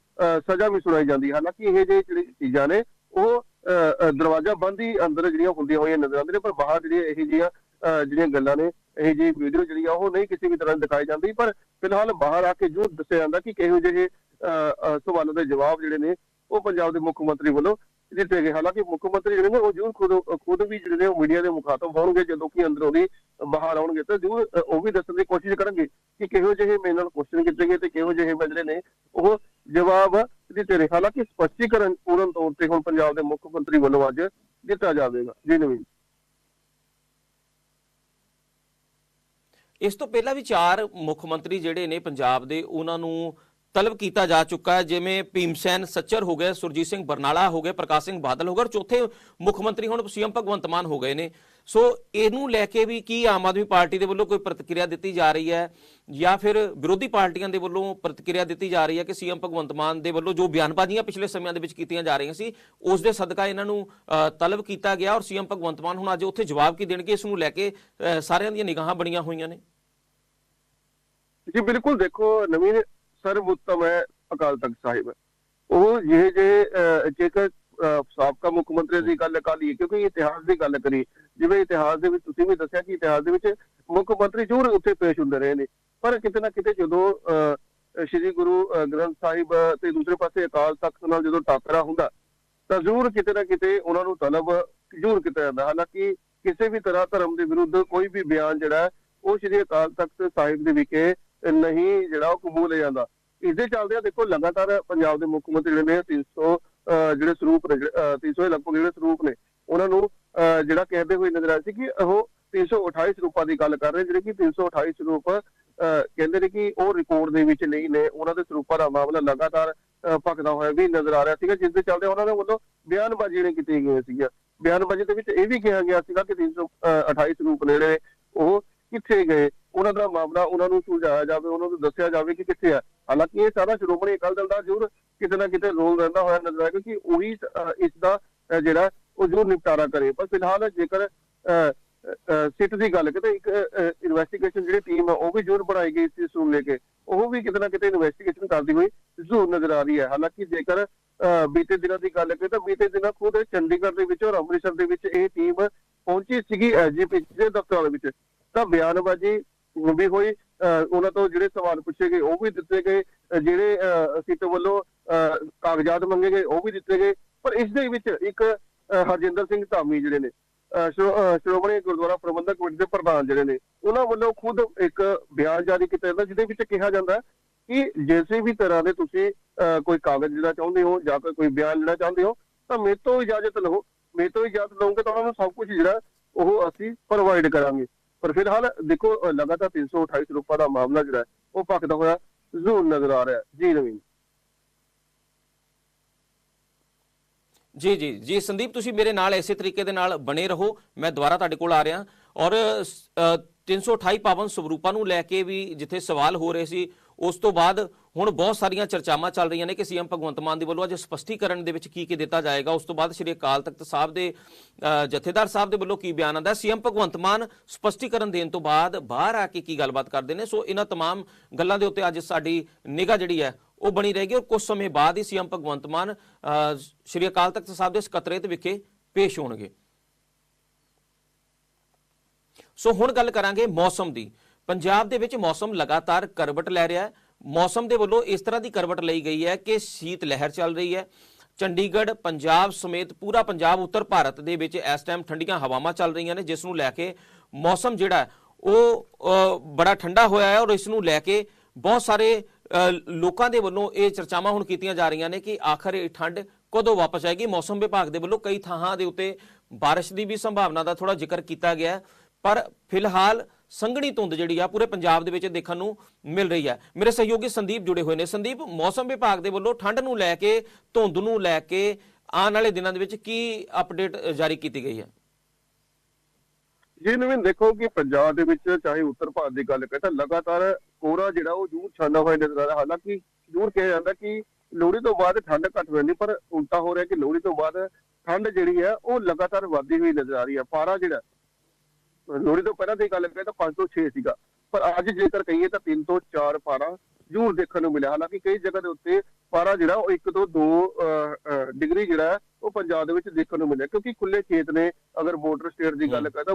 ਸਜ਼ਾ ਵੀ ਸੁਣਾਈ ਜਾਂਦੀ। ਹਾਲਾਂਕਿ ਇਹ ਜਿਹੇ ਜਿਹੜੀ ਚੀਜ਼ਾਂ ਨੇ ਉਹ ਅਹ, ਦਰਵਾਜ਼ਾ ਬੰਦ ਹੀ ਅੰਦਰ ਜਿਹੜੀਆਂ ਹੁੰਦੀਆਂ ਹੋਈਆਂ ਨਜ਼ਰ ਆਉਂਦੀਆਂ ਨੇ ਪਰ ਬਾਹਰ ਜਿਹੜੀਆਂ ਇਹ ਜਿਹੀਆਂ ਅਹ, ਜਿਹੜੀਆਂ ਗੱਲਾਂ ਨੇ ਇਹ ਜਿਹੀ ਵੀਡੀਓ ਜਿਹੜੀ ਆ ਉਹ ਨਹੀਂ ਕਿਸੇ ਵੀ ਤਰ੍ਹਾਂ ਦਿਖਾਈ ਜਾਂਦੀ। ਪਰ ਫਿਲਹਾਲ ਬਾਹਰ ਆ ਕੇ ਜੋ ਦੱਸਿਆ ਜਾਂਦਾ ਕਿ ਕਿਹੋ ਜਿਹੇ ਸਵਾਲਾਂ ਦੇ ਜਵਾਬ ਜਿਹੜੇ ਨੇ, ਉਹ ਪੰਜਾਬ ਦੇ ਮੁੱਖ ਮੰਤਰੀ ਵੱਲੋਂ ਦਿੱਤੇ ਗਏ। ਹਾਲਾਂਕਿ ਮੁੱਖ ਮੰਤਰੀ ਜਿਹੜੇ ਨੇ, ਉਹ ਜ਼ਰੂਰ ਖੁਦ ਖੁਦ ਵੀ ਜਿਹੜੇ ਨੇ, ਉਹ ਮੀਡੀਆ ਦੇ ਮੁਖਾਤਬ ਹੋਣਗੇ। ਜਦੋਂ ਕਿ ਅੰਦਰੋਂ ਦੀ ਬਾਹਰ ਆਉਣਗੇ, ਤਾਂ ਜ਼ਰੂਰ ਉਹ ਵੀ ਦੱਸਣ ਦੀ ਕੋਸ਼ਿਸ਼ ਕਰਨਗੇ ਕਿ ਕਿਹੋ ਜਿਹੇ ਮੇਰੇ ਨਾਲ ਕੁਐਸਚਨ ਕੀਤੇ ਗਏ ਤੇ ਕਿਹੋ ਜਿਹੇ ਜਿਹੜੇ ਨੇ, ਉਹ ਜਵਾਬ ਦਿੱਤੇ ਨੇ। ਹਾਲਾਂਕਿ ਸਪਸ਼ਟੀਕਰਨ ਪੂਰਨ ਤੌਰ ਤੇ ਹੁਣ ਪੰਜਾਬ ਦੇ ਮੁੱਖ ਮੰਤਰੀ ਵੱਲੋਂ ਅੱਜ ਦਿੱਤਾ ਜਾਵੇਗਾ। ਜੀ ਨਵੀਨ। ਇਸ ਤੋਂ ਪਹਿਲਾਂ ਵੀ ਚਾਰ ਮੁੱਖ ਮੰਤਰੀ ਜਿਹੜੇ ਨੇ ਪੰਜਾਬ ਦੇ, ਉਹਨਾਂ ਨੂੰ ਤਲਬ ਕੀਤਾ ਜਾ ਚੁੱਕਾ ਹੈ, ਜਿਵੇਂ ਭੀਮਸੈਨ ਸੱਚਰ ਹੋ ਗਏ, ਸੁਰਜੀਤ ਸਿੰਘ ਬਰਨਾਲਾ ਹੋ ਗਏ, ਪ੍ਰਕਾਸ਼ ਸਿੰਘ ਬਾਦਲ ਹੋ ਗਏ ਔਰ ਚੌਥੇ ਮੁੱਖ ਮੰਤਰੀ ਹੁਣ ਸੀਐਮ ਭਗਵੰਤ ਮਾਨ ਹੋ ਗਏ ਨੇ। ਸੋ ਇਹਨੂੰ ਲੈ ਕੇ ਵੀ ਕੀ ਆਮ ਆਦਮੀ ਪਾਰਟੀ ਦੇ ਵੱਲੋਂ ਕੋਈ ਪ੍ਰਤੀਕਿਰਿਆ ਦਿੱਤੀ ਜਾ ਰਹੀ ਹੈ ਜਾਂ ਫਿਰ ਵਿਰੋਧੀ ਪਾਰਟੀਆਂ ਦੇ ਵੱਲੋਂ ਪ੍ਰਤੀਕਿਰਿਆ ਦਿੱਤੀ ਜਾ ਰਹੀ ਹੈ ਕਿ ਸੀਐਮ ਭਗਵੰਤ ਮਾਨ ਦੇ ਵੱਲੋਂ ਜੋ ਬਿਆਨਬਾਜ਼ੀਆਂ ਪਿਛਲੇ ਸਮਿਆਂ ਦੇ ਵਿੱਚ ਕੀਤੀਆਂ ਜਾ ਰਹੀਆਂ ਸੀ, ਉਸ ਦੇ ਸਦਕਾ ਇਹਨਾਂ ਨੂੰ ਤਲਬ ਕੀਤਾ ਗਿਆ ਔਰ ਸੀਐਮ ਭਗਵੰਤ ਮਾਨ ਹੁਣ ਅੱਜ ਉੱਥੇ ਜਵਾਬ ਕੀ ਦੇਣਗੇ, ਇਸ ਨੂੰ ਲੈ ਕੇ ਸਾਰਿਆਂ ਦੀਆਂ ਨਿਗਾਹਾਂ ਬਣੀਆਂ ਹੋਈਆਂ ਨੇ। ਜੀ, ਬਿਲਕੁਲ ਦੇਖੋ, ਨਵੀਨ ਸਰਵਉੱਤਮ ਹੈ ਅਕਾਲ ਤਖਤ ਸਾਹਿਬ। ਉਹ ਜੇ ਜੇ ਜੇਕਰ ਸਾਬਕਾ ਮੁੱਖ ਮੰਤਰੀ ਦੀ ਗੱਲ ਕਰ ਲਈਏ ਕਿਉਂਕਿ ਇਤਿਹਾਸ ਦੀ ਗੱਲ ਕਰੀ ਜਿਵੇਂ ਇਤਿਹਾਸ ਦੇ ਵਿੱਚ ਤੁਸੀਂ ਵੀ ਦੱਸਿਆ ਕਿ ਇਤਿਹਾਸ ਦੇ ਵਿੱਚ ਮੁੱਖ ਮੰਤਰੀ ਜ਼ਰੂਰ ਉੱਥੇ ਪੇਸ਼ ਹੁੰਦੇ ਰਹੇ ਨੇ। ਪਰ ਕਿਤੇ ਨਾ ਕਿਤੇ ਜਦੋਂ ਸ਼੍ਰੀ ਗੁਰੂ ਗ੍ਰੰਥ ਸਾਹਿਬ ਤੇ ਦੂਸਰੇ ਪਾਸੇ ਅਕਾਲ ਤਖਤ ਨਾਲ ਜਦੋਂ ਟਾਕਰਾ ਹੁੰਦਾ ਤਾਂ ਜ਼ਰੂਰ ਕਿਤੇ ਨਾ ਕਿਤੇ ਉਹਨਾਂ ਨੂੰ ਤਲਬ ਜ਼ਰੂਰ ਕੀਤਾ ਜਾਂਦਾ। ਹਾਲਾਂਕਿ ਕਿਸੇ ਵੀ ਤਰ੍ਹਾਂ ਧਰਮ ਦੇ ਵਿਰੁੱਧ ਕੋਈ ਵੀ ਬਿਆਨ ਜਿਹੜਾ ਹੈ, ਉਹ ਸ਼੍ਰੀ ਅਕਾਲ ਤਖਤ ਸਾਹਿਬ ਦੇ ਵਿਖੇ ਨਹੀਂ ਜਿਹੜਾ ਉਹ ਕਬੂਲ ਜਾਂਦਾ। ਇਸ ਦੇ ਚੱਲਦੇ ਆ ਦੇਖੋ ਲਗਾਤਾਰ ਪੰਜਾਬ ਦੇ ਮੁੱਖ ਮੰਤਰੀ ਜਿਹੜੇ ਨੇ 300 ਜਿਹੜੇ ਸਰੂਪ 300 ਦੇ ਲਗਭਗ ਜਿਹੜੇ ਸਰੂਪ ਨੇ ਉਹਨਾਂ ਨੂੰ ਜਿਹੜਾ ਕਹਿੰਦੇ ਹੋਏ ਨਜ਼ਰ ਆਇਆ ਸੀ ਕਿ ਉਹ 328 ਸਰੂਪਾਂ ਦੀ ਗੱਲ ਕਰ ਰਹੇ ਜਿਹੜੇ ਕਿ 328 ਸਰੂਪ ਅਹ, ਕਹਿੰਦੇ ਨੇ ਕਿ ਉਹ ਰਿਕਾਰਡ ਦੇ ਵਿੱਚ ਨਹੀਂ ਨੇ ਉਹਨਾਂ ਦੇ ਸਰੂਪਾਂ ਦਾ ਮਾਮਲਾ ਲਗਾਤਾਰ ਅਹ, ਭਖਦਾ ਹੋਇਆ ਵੀ ਨਜ਼ਰ ਆ ਰਿਹਾ ਸੀਗਾ ਜਿਸ ਦੇ ਚੱਲਦੇ ਉਹਨਾਂ ਦੇ ਵੱਲੋਂ ਬਿਆਨਬਾਜ਼ੀ ਜਿਹੜੇ ਕੀਤੀਆਂ ਗਈਆਂ ਸੀਗੀਆਂ। ਬਿਆਨਬਾਜ਼ੀ ਦੇ ਵਿੱਚ ਇਹ ਵੀ ਕਿਹਾ ਗਿਆ ਸੀਗਾ ਕਿ 328 ਸਰੂਪ ਨੇ ਜਿਹੜੇ ਉਹ ਕਿੱਥੇ ਗਏ? ਉਹਨਾਂ ਦਾ ਮਾਮਲਾ ਉਹਨਾਂ ਨੂੰ ਸੁਲਝਾਇਆ ਜਾਵੇ, ਉਹਨਾਂ ਨੂੰ ਦੱਸਿਆ ਜਾਵੇ ਕਿ ਕਿੱਥੇ ਹੈ ਹਾਲਾਂਕਿ ਇਹ ਸਾਰਾ ਸ਼੍ਰੋਮਣੀ ਅਕਾਲੀ ਦਲ ਦਾ ਜ਼ਰੂਰ ਕਿਤੇ ਨਾ ਕਿਤੇ ਰੋਲ ਰਹਿੰਦਾ ਹੋਇਆ ਨਜ਼ਰ ਆਏਗਾ ਕਿ ਉਹੀ ਇਸ ਦਾ ਜਿਹੜਾ ਉਹ ਜ਼ਰੂਰ ਨਿਪਟਾਰਾ ਕਰੇ। ਪਰ ਫਿਲਹਾਲ ਜੇਕਰ ਸਿੱਟ ਦੀ ਗੱਲ ਕਰੇ ਇੱਕ ਇਨਵੈਸਟੀਗੇਸ਼ਨ ਜਿਹੜੀ ਟੀਮ ਹੈ ਉਹ ਵੀ ਜ਼ਰੂਰ ਬਣਾਈ ਗਈ ਇਸ ਨੂੰ ਲੈ ਕੇ। ਉਹ ਵੀ ਕਿਤੇ ਨਾ ਕਿਤੇ ਇਨਵੈਸਟੀਗੇਸ਼ਨ ਕਰਦੀ ਹੋਈ ਜ਼ਰੂਰ ਨਜ਼ਰ ਆ ਰਹੀ ਹੈ। ਹਾਲਾਂਕਿ ਜੇਕਰ ਬੀਤੇ ਦਿਨਾਂ ਦੀ ਗੱਲ ਕਰੀਏ ਤਾਂ ਬੀਤੇ ਦਿਨਾਂ ਖੁਦ ਚੰਡੀਗੜ੍ਹ ਦੇ ਵਿੱਚ ਔਰ ਅੰਮ੍ਰਿਤਸਰ ਦੇ ਵਿੱਚ ਇਹ ਟੀਮ ਪਹੁੰਚੀ ਸੀਗੀ ਐਸਜੀਪੀ ਦੇ ਦਫ਼ਤਰਾਂ ਵਿੱਚ। ਤਾਂ ਬਿਆਨਬਾਜ਼ੀ ਵੀ ਹੋਈ ਅਹ, ਉਹਨਾਂ ਤੋਂ ਜਿਹੜੇ ਸਵਾਲ ਪੁੱਛੇ ਗਏ ਉਹ ਵੀ ਦਿੱਤੇ ਗਏ ਜਿਹੜੇ ਅਹ, ਵੱਲੋਂ ਅਹ, ਕਾਗਜ਼ਾਤ ਮੰਗੇ ਗਏ ਉਹ ਵੀ ਦਿੱਤੇ ਗਏ। ਪਰ ਇਸ ਦੇ ਵਿੱਚ ਇੱਕ ਹਰਜਿੰਦਰ ਸਿੰਘ ਧਾਮੀ ਜਿਹੜੇ ਨੇ ਸ਼੍ਰੋਮਣੀ ਗੁਰਦੁਆਰਾ ਪ੍ਰਬੰਧਕ ਕਮੇਟੀ ਦੇ ਪ੍ਰਧਾਨ ਜਿਹੜੇ ਨੇ ਉਹਨਾਂ ਵੱਲੋਂ ਖੁਦ ਇੱਕ ਬਿਆਨ ਜਾਰੀ ਕੀਤਾ ਜਾਂਦਾ ਜਿਹਦੇ ਵਿੱਚ ਕਿਹਾ ਜਾਂਦਾ ਕਿ ਜਿਸੇ ਵੀ ਤਰ੍ਹਾਂ ਦੇ ਤੁਸੀਂ ਅਹ, ਕੋਈ ਕਾਗਜ਼ ਜਿਹੜਾ ਚਾਹੁੰਦੇ ਹੋ ਜਾਂ ਕੋਈ ਕੋਈ ਬਿਆਨ ਲੈਣਾ ਚਾਹੁੰਦੇ ਹੋ ਤਾਂ ਮੇਰੇ ਤੋਂ ਇਜਾਜ਼ਤ ਲਓ ਮੇਰੇ ਤੋਂ ਇਜਾਜ਼ਤ ਲਓਗੇ ਤਾਂ ਉਹਨਾਂ ਨੂੰ ਸਭ ਕੁਝ ਜਿਹੜਾ ਉਹ ਅਸੀਂ ਪ੍ਰੋਵਾਈਡ ਕਰਾਂਗੇ। ਪਰ ਫਿਲਹਾਲ ਦੇਖੋ ਲਗਾਤਾਰ 328 ਰੁਪਏ ਦਾ ਮਾਮਲਾ ਜਿਹੜਾ ਉਹ ਭਖਦਾ ਹੋਇਆ ਜ਼ਰੂਰ ਨਜ਼ਰ ਆ ਰਿਹਾ ਜੀ ਨਵੀਨ। ਜੀ ਜੀ ਜੀ ਸੰਦੀਪ ਤੁਸੀਂ ਮੇਰੇ ਨਾਲ ਇਸੇ ਤਰੀਕੇ ਦੇ ਨਾਲ ਬਣੇ ਰਹੋ। ਮੈਂ ਦੁਬਾਰਾ ਤੁਹਾਡੇ ਕੋਲ ਆ ਰਿਹਾ। ਔਰ ਅ, 328 ਪਾਵਨ ਸਵਰੂਪਾਂ ਨੂੰ ਲੈ ਕੇ ਵੀ ਜਿੱਥੇ ਸਵਾਲ ਹੋ ਰਹੇ ਸੀ ਉਸ ਤੋਂ ਬਾਅਦ ਹੁਣ ਬਹੁਤ ਸਾਰੀਆਂ ਚਰਚਾਵਾਂ ਚੱਲ ਰਹੀਆਂ ਨੇ ਕਿ ਸੀਐਮ ਭਗਵੰਤ ਮਾਨ ਦੇ ਵੱਲੋਂ ਅੱਜ ਸਪਸ਼ਟੀਕਰਨ ਦੇ ਵਿੱਚ ਕੀ ਕੀ ਦਿੱਤਾ ਜਾਏਗਾ ਉਸ ਤੋਂ ਬਾਅਦ ਸ਼੍ਰੀ ਅਕਾਲ ਤਖਤ ਸਾਹਿਬ ਦੇ ਅ, ਜਥੇਦਾਰ ਸਾਹਿਬ ਦੇ ਵੱਲੋਂ ਕੀ ਬਿਆਨ ਆਂਦਾ ਸੀਐਮ ਭਗਵੰਤ ਮਾਨ ਸਪਸ਼ਟੀਕਰਨ ਦੇਣ ਤੋਂ ਬਾਅਦ ਬਾਹਰ ਆ ਕੇ ਕੀ ਗੱਲਬਾਤ ਕਰਦੇ ਨੇ ਸੋ ਇਹਨਾਂ तमाम ਗੱਲਾਂ ਦੇ ਉੱਤੇ ਅੱਜ ਸਾਡੀ ਨਿਗਾਹ ਜਿਹੜੀ ਹੈ ਉਹ ਬਣੀ ਰਹੇਗੀ ਔਰ ਕੁਝ ਸਮੇਂ ਬਾਅਦ ਹੀ ਸੀਐਮ ਭਗਵੰਤ ਮਾਨ ਅ, ਸ਼੍ਰੀ ਅਕਾਲ ਤਖਤ ਸਾਹਿਬ ਦੇ ਸਕੱਤਰੇਤ ਵਿਖੇ ਪੇਸ਼ ਹੋਣਗੇ ਸੋ ਹੁਣ ਗੱਲ ਕਰਾਂਗੇ ਮੌਸਮ ਦੀ ਪੰਜਾਬ ਦੇ ਵਿੱਚ ਮੌਸਮ ਲਗਾਤਾਰ ਕਰਵਟ ਲੈ ਰਿਹਾ ਹੈ ਮੌਸਮ ਦੇ ਵੱਲੋਂ ਇਸ ਤਰ੍ਹਾਂ ਦੀ ਕਰਵਟ ਲਈ ਗਈ ਹੈ ਕਿ ਸ਼ੀਤ ਲਹਿਰ ਚੱਲ ਰਹੀ ਹੈ। ਚੰਡੀਗੜ੍ਹ, ਪੰਜਾਬ ਸਮੇਤ ਪੂਰਾ ਪੰਜਾਬ ਉੱਤਰ ਭਾਰਤ ਦੇ ਵਿੱਚ ਇਸ ਟਾਈਮ ਠੰਡੀਆਂ ਹਵਾਵਾਂ ਚੱਲ ਰਹੀਆਂ ਨੇ, ਜਿਸ ਨੂੰ ਲੈ ਕੇ ਮੌਸਮ ਜਿਹੜਾ ਉਹ ਬੜਾ ਠੰਡਾ ਹੋਇਆ ਹੈ ਔਰ ਇਸ ਨੂੰ ਲੈ ਕੇ ਬਹੁਤ ਸਾਰੇ ਲੋਕਾਂ ਦੇ ਵੱਲੋਂ ਇਹ ਚਰਚਾਵਾਂ ਹੁਣ ਕੀਤੀਆਂ ਜਾ ਰਹੀਆਂ ਨੇ ਕਿ ਆਖਰ ਇਹ ਠੰਡ ਕਦੋਂ ਵਾਪਸ ਆਏਗੀ। ਮੌਸਮ ਵਿਭਾਗ ਦੇ ਵੱਲੋਂ ਕਈ ਥਾਵਾਂ ਦੇ ਉੱਤੇ ਬਾਰਿਸ਼ ਦੀ ਵੀ ਸੰਭਾਵਨਾ ਦਾ ਥੋੜਾ ਜ਼ਿਕਰ ਕੀਤਾ ਗਿਆ ਪਰ ਫਿਲਹਾਲ ਸੰਘਣੀ ਧੁੰਦ ਜਿਹੜੀ ਆ ਪੂਰੇ ਪੰਜਾਬ ਦੇ ਵਿੱਚ ਦੇਖਣ ਨੂੰ ਮਿਲ ਰਹੀ ਹੈ ਮੇਰੇ ਸਹਿਯੋਗੀ ਸੰਦੀਪ ਜੁੜੇ ਹੋਏ ਨੇ। ਸੰਦੀਪ, ਮੌਸਮ ਵਿਭਾਗ ਦੇ ਵੱਲੋਂ ਠੰਡ ਨੂੰ ਲੈ ਕੇ, ਧੁੰਦ ਨੂੰ ਲੈ ਕੇ ਆਉਣ ਵਾਲੇ ਦਿਨਾਂ ਦੇ ਵਿੱਚ ਕੀ ਅਪਡੇਟ ਜਾਰੀ ਕੀਤੀ ਗਈ ਹੈ? ਜੀ ਨਵੀਨ, ਦੇਖੋ ਕਿ ਪੰਜਾਬ ਦੇ ਵਿੱਚ ਚਾਹੇ ਉੱਤਰ ਭਾਰਤ ਦੀ ਗੱਲ ਕਰੇ ਤਾਂ ਲਗਾਤਾਰ ਕੋਹਰਾ ਜਿਹੜਾ ਉਹ ਜ਼ਰੂਰ ਛਾਨਾ ਹੋਇਆ ਨਜ਼ਰ ਆ ਰਿਹਾ। ਹਾਲਾਂਕਿ ਜ਼ਰੂਰ ਕਿਹਾ ਜਾਂਦਾ ਕਿ ਲੋਹੜੀ ਤੋਂ ਬਾਅਦ ਠੰਡ ਘੱਟ ਜਾਂਦੀ ਪਰ ਉਲਟਾ ਹੋ ਰਿਹਾ ਕਿ ਲੋਹੜੀ ਤੋਂ ਬਾਅਦ ਠੰਡ ਜਿਹੜੀ ਹੈ ਉਹ ਲਗਾਤਾਰ ਵਧਦੀ ਹੋਈ ਨਜ਼ਰ ਆ ਰਹੀ ਹੈ। ਪਾਰਾ ਜਿਹੜਾ ਲੋਹੜੀ ਤੋਂ ਪਹਿਲਾਂ ਦੀ ਗੱਲ ਕਰੇ ਤਾਂ 5 ਤੋਂ 6 ਸੀਗਾ। ਪਰ ਅੱਜ ਜੇਕਰ ਕਹੀਏ ਤਾਂ 3 ਤੋਂ 4 ਪਾਰਾ ਜ਼ਰੂਰ ਦੇਖਣ ਨੂੰ ਮਿਲਿਆ। ਹਾਲਾਂਕਿ ਕਈ ਜਗ੍ਹਾ ਦੇ ਉੱਤੇ ਪਾਰਾ ਜਿਹੜਾ ਉਹ 1 ਤੋਂ 2 ਡਿਗਰੀ ਜਿਹੜਾ ਉਹ ਪੰਜਾਬ ਦੇ ਵਿੱਚ ਦੇਖਣ ਨੂੰ ਮਿਲਿਆ। ਕਿਉਂਕਿ ਖੁੱਲੇ ਖੇਤ ਨੇ ਅਗਰ ਬਾਰਡਰ ਸਟੇਟ ਦੀ ਗੱਲ ਕਰੇ ਤਾਂ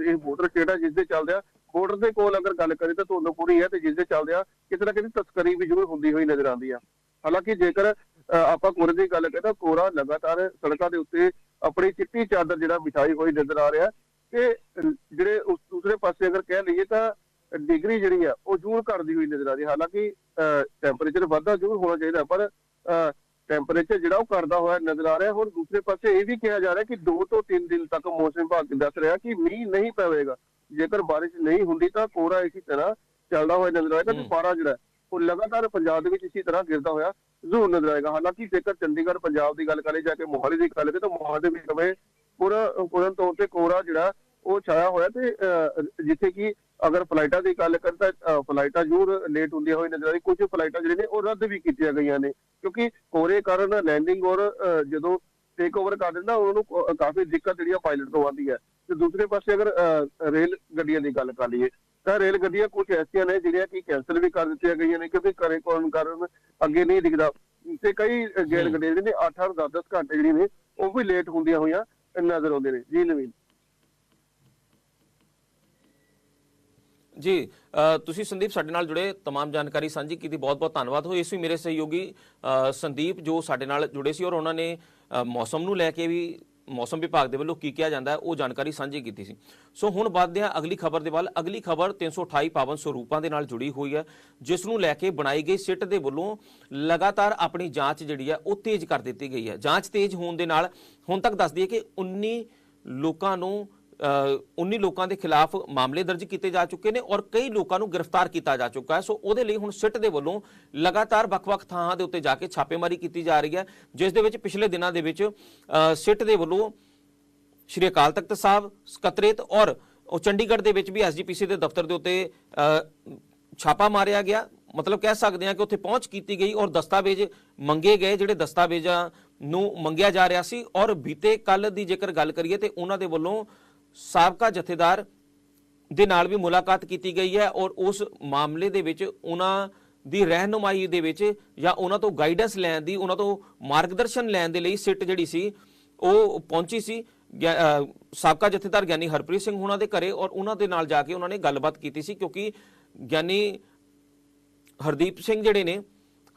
ਇਹ ਬਾਰਡਰ ਸਟੇਟ ਹੈ ਜਿਸ ਦੇ ਚੱਲਦਿਆਂ ਬਾਰਡਰ ਦੇ ਕੋਲ ਅਗਰ ਗੱਲ ਕਰੇ ਤਾਂ ਧੁੰਦ ਪੂਰੀ ਹੈ ਤੇ ਜਿਸ ਦੇ ਚੱਲਦਿਆਂ ਕਿਤੇ ਨਾ ਕਿਤੇ ਤਸਕਰੀ ਵੀ ਜ਼ਰੂਰ ਹੁੰਦੀ ਹੋਈ ਨਜ਼ਰ ਆਉਂਦੀ ਆ। ਹਾਲਾਂਕਿ ਜੇਕਰ ਆਪਾਂ ਕੋਰੇ ਦੀ ਗੱਲ ਕਰੇ ਤਾਂ ਕੋਰਾ ਲਗਾਤਾਰ ਸੜਕਾਂ ਦੇ ਉੱਤੇ ਆਪਣੀ ਚਿੱਟੀ ਚਾਦਰ ਜਿਹੜਾ ਵਿਛਾਈ ਹੋਈ ਨਜ਼ਰ ਆ ਰਿਹਾ ਕਿ ਜਿਹੜੇ ਉਸ ਦੂਸਰੇ ਪਾਸੇ ਅਗਰ ਕਹਿ ਲਈਏ ਤਾਂ ਡਿਗਰੀ ਜਿਹੜੀ ਆ ਉਹ ਜ਼ਰੂਰ ਘਟਦੀ ਹੋਈ ਨਜ਼ਰ ਆ ਰਹੀ ਹੈ। ਹਾਲਾਂਕਿ ਟੈਂਪਰੇਚਰ ਵਾਧਾ ਜ਼ਰੂਰ ਹੋਣਾ ਚਾਹੀਦਾ ਪਰ ਟੈਂਪਰੇਚਰ ਜਿਹੜਾ ਉਹ ਕਰਦਾ ਹੋਇਆ ਨਜ਼ਰ ਆ ਰਿਹਾ ਹੁਣ ਦੂਸਰੇ ਪਾਸੇ ਇਹ ਵੀ ਕਿਹਾ ਜਾ ਰਿਹਾ ਕਿ 2 ਤੋਂ 3 ਦਿਨ ਤੱਕ ਮੌਸਮ ਵਿਭਾਗ ਦੱਸ ਰਿਹਾ ਕਿ ਮੀਂਹ ਨਹੀਂ ਪਵੇਗਾ ਜੇਕਰ ਬਾਰਿਸ਼ ਨਹੀਂ ਹੁੰਦੀ ਤਾਂ ਕੋਰਾ ਇਸੇ ਤਰ੍ਹਾਂ ਚੱਲਦਾ ਹੋਇਆ ਨਜ਼ਰ ਆਏਗਾ ਤੇ। ਪਾਰਾ ਜਿਹੜਾ ਉਹ ਲਗਾਤਾਰ ਪੰਜਾਬ ਦੇ ਵਿੱਚ ਇਸੇ ਤਰ੍ਹਾਂ ਗਿਰਦਾ ਹੋਇਆ ਜ਼ਰੂਰ ਨਜ਼ਰ ਆਏਗਾ ਹਾਲਾਂਕਿ ਜੇਕਰ ਚੰਡੀਗੜ੍ਹ ਪੰਜਾਬ ਦੀ ਗੱਲ ਕਰੇ ਜਾ ਕੇ ਮੋਹਾਲੀ ਦੀ ਗੱਲ ਕਰੇ ਤਾਂ ਮੋਹਾਲੀ ਦੇ ਵਿੱਚ ਸਮੇਂ ਪੂਰਾ ਪੂਰਨ ਤੌਰ ਤੇ ਕੋਰਾ ਜਿਹੜਾ ਉਹ ਛਾਇਆ ਹੋਇਆ ਤੇ ਜਿੱਥੇ ਕਿ ਅਗਰ ਫਲਾਈਟਾਂ ਦੀ ਗੱਲ ਕਰਾਂ ਤਾਂ ਫਲਾਈਟਾਂ ਜ਼ਰੂਰ ਲੇਟ ਹੁੰਦੀਆਂ ਹੋਈ ਨਜ਼ਰ ਆ ਰਹੀ ਕੁਝ ਫਲਾਈਟਾਂ ਜਿਹੜੇ ਨੇ ਉਹ ਰੱਦ ਵੀ ਕੀਤੀਆਂ ਗਈਆਂ ਨੇ ਕਿਉਂਕਿ ਕੋਰੇ ਕਾਰਨ ਲੈਂਡਿੰਗ ਔਰ ਜਦੋਂ ਟੇਕ ਓਵਰ ਕਰ ਦਿੰਦਾ ਉਹਨਾਂ ਨੂੰ ਕਾਫੀ ਦਿੱਕਤ ਜਿਹੜੀ ਆ ਪਾਇਲਟ ਤੋਂ ਆਉਂਦੀ ਹੈ। ਤੇ ਦੂਸਰੇ ਪਾਸੇ ਅਗਰ ਰੇਲ ਗੱਡੀਆਂ ਦੀ ਗੱਲ ਕਰ ਲਈਏ ਤਾਂ ਰੇਲ ਗੱਡੀਆਂ ਕੁਝ ਐਸੀਆਂ ਨੇ ਜਿਹੜੀਆਂ ਕਿ ਕੈਂਸਲ ਵੀ ਕਰ ਦਿੱਤੀਆਂ ਗਈਆਂ ਨੇ ਕਿਉਂਕਿ ਕਰੇ ਕੋਰਨ ਕਾਰਨ ਅੱਗੇ ਨਹੀਂ ਦਿਖਦਾ। ਤੇ ਕਈ ਰੇਲ। ਗੱਡੀਆਂ ਜਿਹੜੇ ਨੇ 8-8 10-10 ਘੰਟੇ ਜਿਹੜੀ ਨੇ ਉਹ ਵੀ ਲੇਟ ਹੁੰਦੀਆਂ ਹੋਈਆਂ। ਨਜ਼ਰ ਆਉਂਦੇ ਨੇ ਜੀ ਨਵੀਨ ਜੀ ਅ, ਤੁਸੀਂ ਸੰਦੀਪ ਸਾਡੇ ਨਾਲ ਜੁੜੇ तमाम ਜਾਣਕਾਰੀ ਸਾਂਝੀ ਕੀਤੀ ਬਹੁਤ-ਬਹੁਤ ਧੰਨਵਾਦ ਹੋ ਇਸ ਵੀ ਮੇਰੇ ਸਹਿਯੋਗੀ ਅ, ਸੰਦੀਪ ਜੋ ਸਾਡੇ ਨਾਲ ਜੁੜੇ ਸੀ ਔਰ ਉਹਨਾਂ ਨੇ ਅ, ਮੌਸਮ ਨੂੰ ਲੈ ਕੇ ਵੀ ਮੌਸਮ ਵਿਭਾਗ ਦੇ ਵੱਲੋਂ ਕੀ ਕਿਹਾ ਜਾਂਦਾ ਹੈ, ਉਹ ਜਾਣਕਾਰੀ ਸਾਂਝੀ ਕੀਤੀ ਸੀ। ਸੋ ਹੁਣ ਵੱਧਦੇ ਹਾਂ ਅਗਲੀ ਖਬਰ ਦੇ ਵੱਲ। ਅਗਲੀ ਖਬਰ 328 ਪਾਵਨ ਸਰੂਪਾਂ ਦੇ ਨਾਲ ਜੁੜੀ ਹੋਈ ਹੈ, ਜਿਸ ਨੂੰ ਲੈ ਕੇ ਬਣਾਈ ਗਈ ਸਿੱਟ ਦੇ ਵੱਲੋਂ ਲਗਾਤਾਰ ਆਪਣੀ ਜਾਂਚ ਜਿਹੜੀ ਹੈ, ਉਹ ਤੇਜ਼ ਕਰ ਦਿੱਤੀ ਗਈ ਹੈ। ਜਾਂਚ ਤੇਜ਼ ਹੋਣ ਦੇ ਨਾਲ ਹੁਣ ਤੱਕ ਦੱਸਦੀ ਹੈ ਕਿ 19 ਲੋਕਾਂ ਨੂੰ 19 ਲੋਕਾਂ ਦੇ ਖਿਲਾਫ ਮਾਮਲੇ ਦਰਜ ਕੀਤੇ ਜਾ ਚੁੱਕੇ ਨੇ ਔਰ ਕਈ ਲੋਕਾਂ ਨੂੰ ਗ੍ਰਿਫਤਾਰ ਕੀਤਾ ਜਾ ਚੁੱਕਾ ਹੈ। ਸੋ ਉਹਦੇ ਲਈ ਹੁਣ ਸਿੱਟ ਦੇ ਵੱਲੋਂ ਲਗਾਤਾਰ ਵੱਖ-ਵੱਖ ਥਾਵਾਂ ਦੇ ਉੱਤੇ ਜਾ ਕੇ ਛਾਪੇਮਾਰੀ ਕੀਤੀ ਜਾ ਰਹੀ ਹੈ ਜਿਸ ਦੇ ਵਿੱਚ ਪਿਛਲੇ ਦਿਨਾਂ ਦੇ ਵਿੱਚ ਸਿੱਟ ਦੇ ਵੱਲੋਂ ਸ਼੍ਰੀ ਅਕਾਲ ਤਖਤ ਸਾਹਿਬ ਸਕੱਤਰੇਤ ਔਰ ਉਹ ਚੰਡੀਗੜ੍ਹ ਦੇ ਵਿੱਚ ਵੀ ਐਸਜੀਪੀਸੀ ਦੇ ਦਫ਼ਤਰ ਦੇ ਉੱਤੇ ਅ, ਛਾਪਾ ਮਾਰਿਆ ਗਿਆ। ਮਤਲਬ ਕਹਿ ਸਕਦੇ ਹਾਂ ਕਿ ਉੱਥੇ ਪਹੁੰਚ ਕੀਤੀ ਗਈ ਔਰ ਦਸਤਾਵੇਜ਼ ਮੰਗੇ ਗਏ ਜਿਹੜੇ ਦਸਤਾਵੇਜ਼ਾਂ ਨੂੰ ਮੰਗਿਆ ਜਾ ਰਿਹਾ ਸੀ। ਔਰ ਬੀਤੇ ਕੱਲ ਦੀ ਜੇਕਰ ਗੱਲ ਕਰੀਏ ਤੇ ਉਹਨਾਂ ਦੇ ਵੱਲੋਂ ਸਾਬਕਾ ਜਥੇਦਾਰ ਦੇ ਨਾਲ ਵੀ ਮੁਲਾਕਾਤ ਕੀਤੀ ਗਈ ਹੈ ਔਰ ਉਸ ਮਾਮਲੇ ਦੇ ਵਿੱਚ ਉਹਨਾਂ ਦੀ ਰਹਿਨੁਮਾਈ ਦੇ ਵਿੱਚ ਜਾਂ ਉਹਨਾਂ ਤੋਂ ਗਾਈਡੈਂਸ ਲੈਣ ਦੀ, ਉਹਨਾਂ ਤੋਂ ਮਾਰਗਦਰਸ਼ਨ ਲੈਣ ਦੇ ਲਈ ਸਿੱਟ ਜਿਹੜੀ ਸੀ, ਉਹ ਪਹੁੰਚੀ ਸੀ। ਗਿਆ- ਸਾਬਕਾ ਜਥੇਦਾਰ ਗਿਆਨੀ ਹਰਪ੍ਰੀਤ ਸਿੰਘ ਹੁਣਾਂ ਦੇ ਘਰੇ ਔਰ ਉਹਨਾਂ ਦੇ ਨਾਲ ਜਾ ਕੇ ਉਹਨਾਂ ਨੇ ਗੱਲਬਾਤ ਕੀਤੀ ਸੀ ਕਿਉਂਕਿ ਗਿਆਨੀ ਹਰਦੀਪ ਸਿੰਘ ਜਿਹੜੇ ਨੇ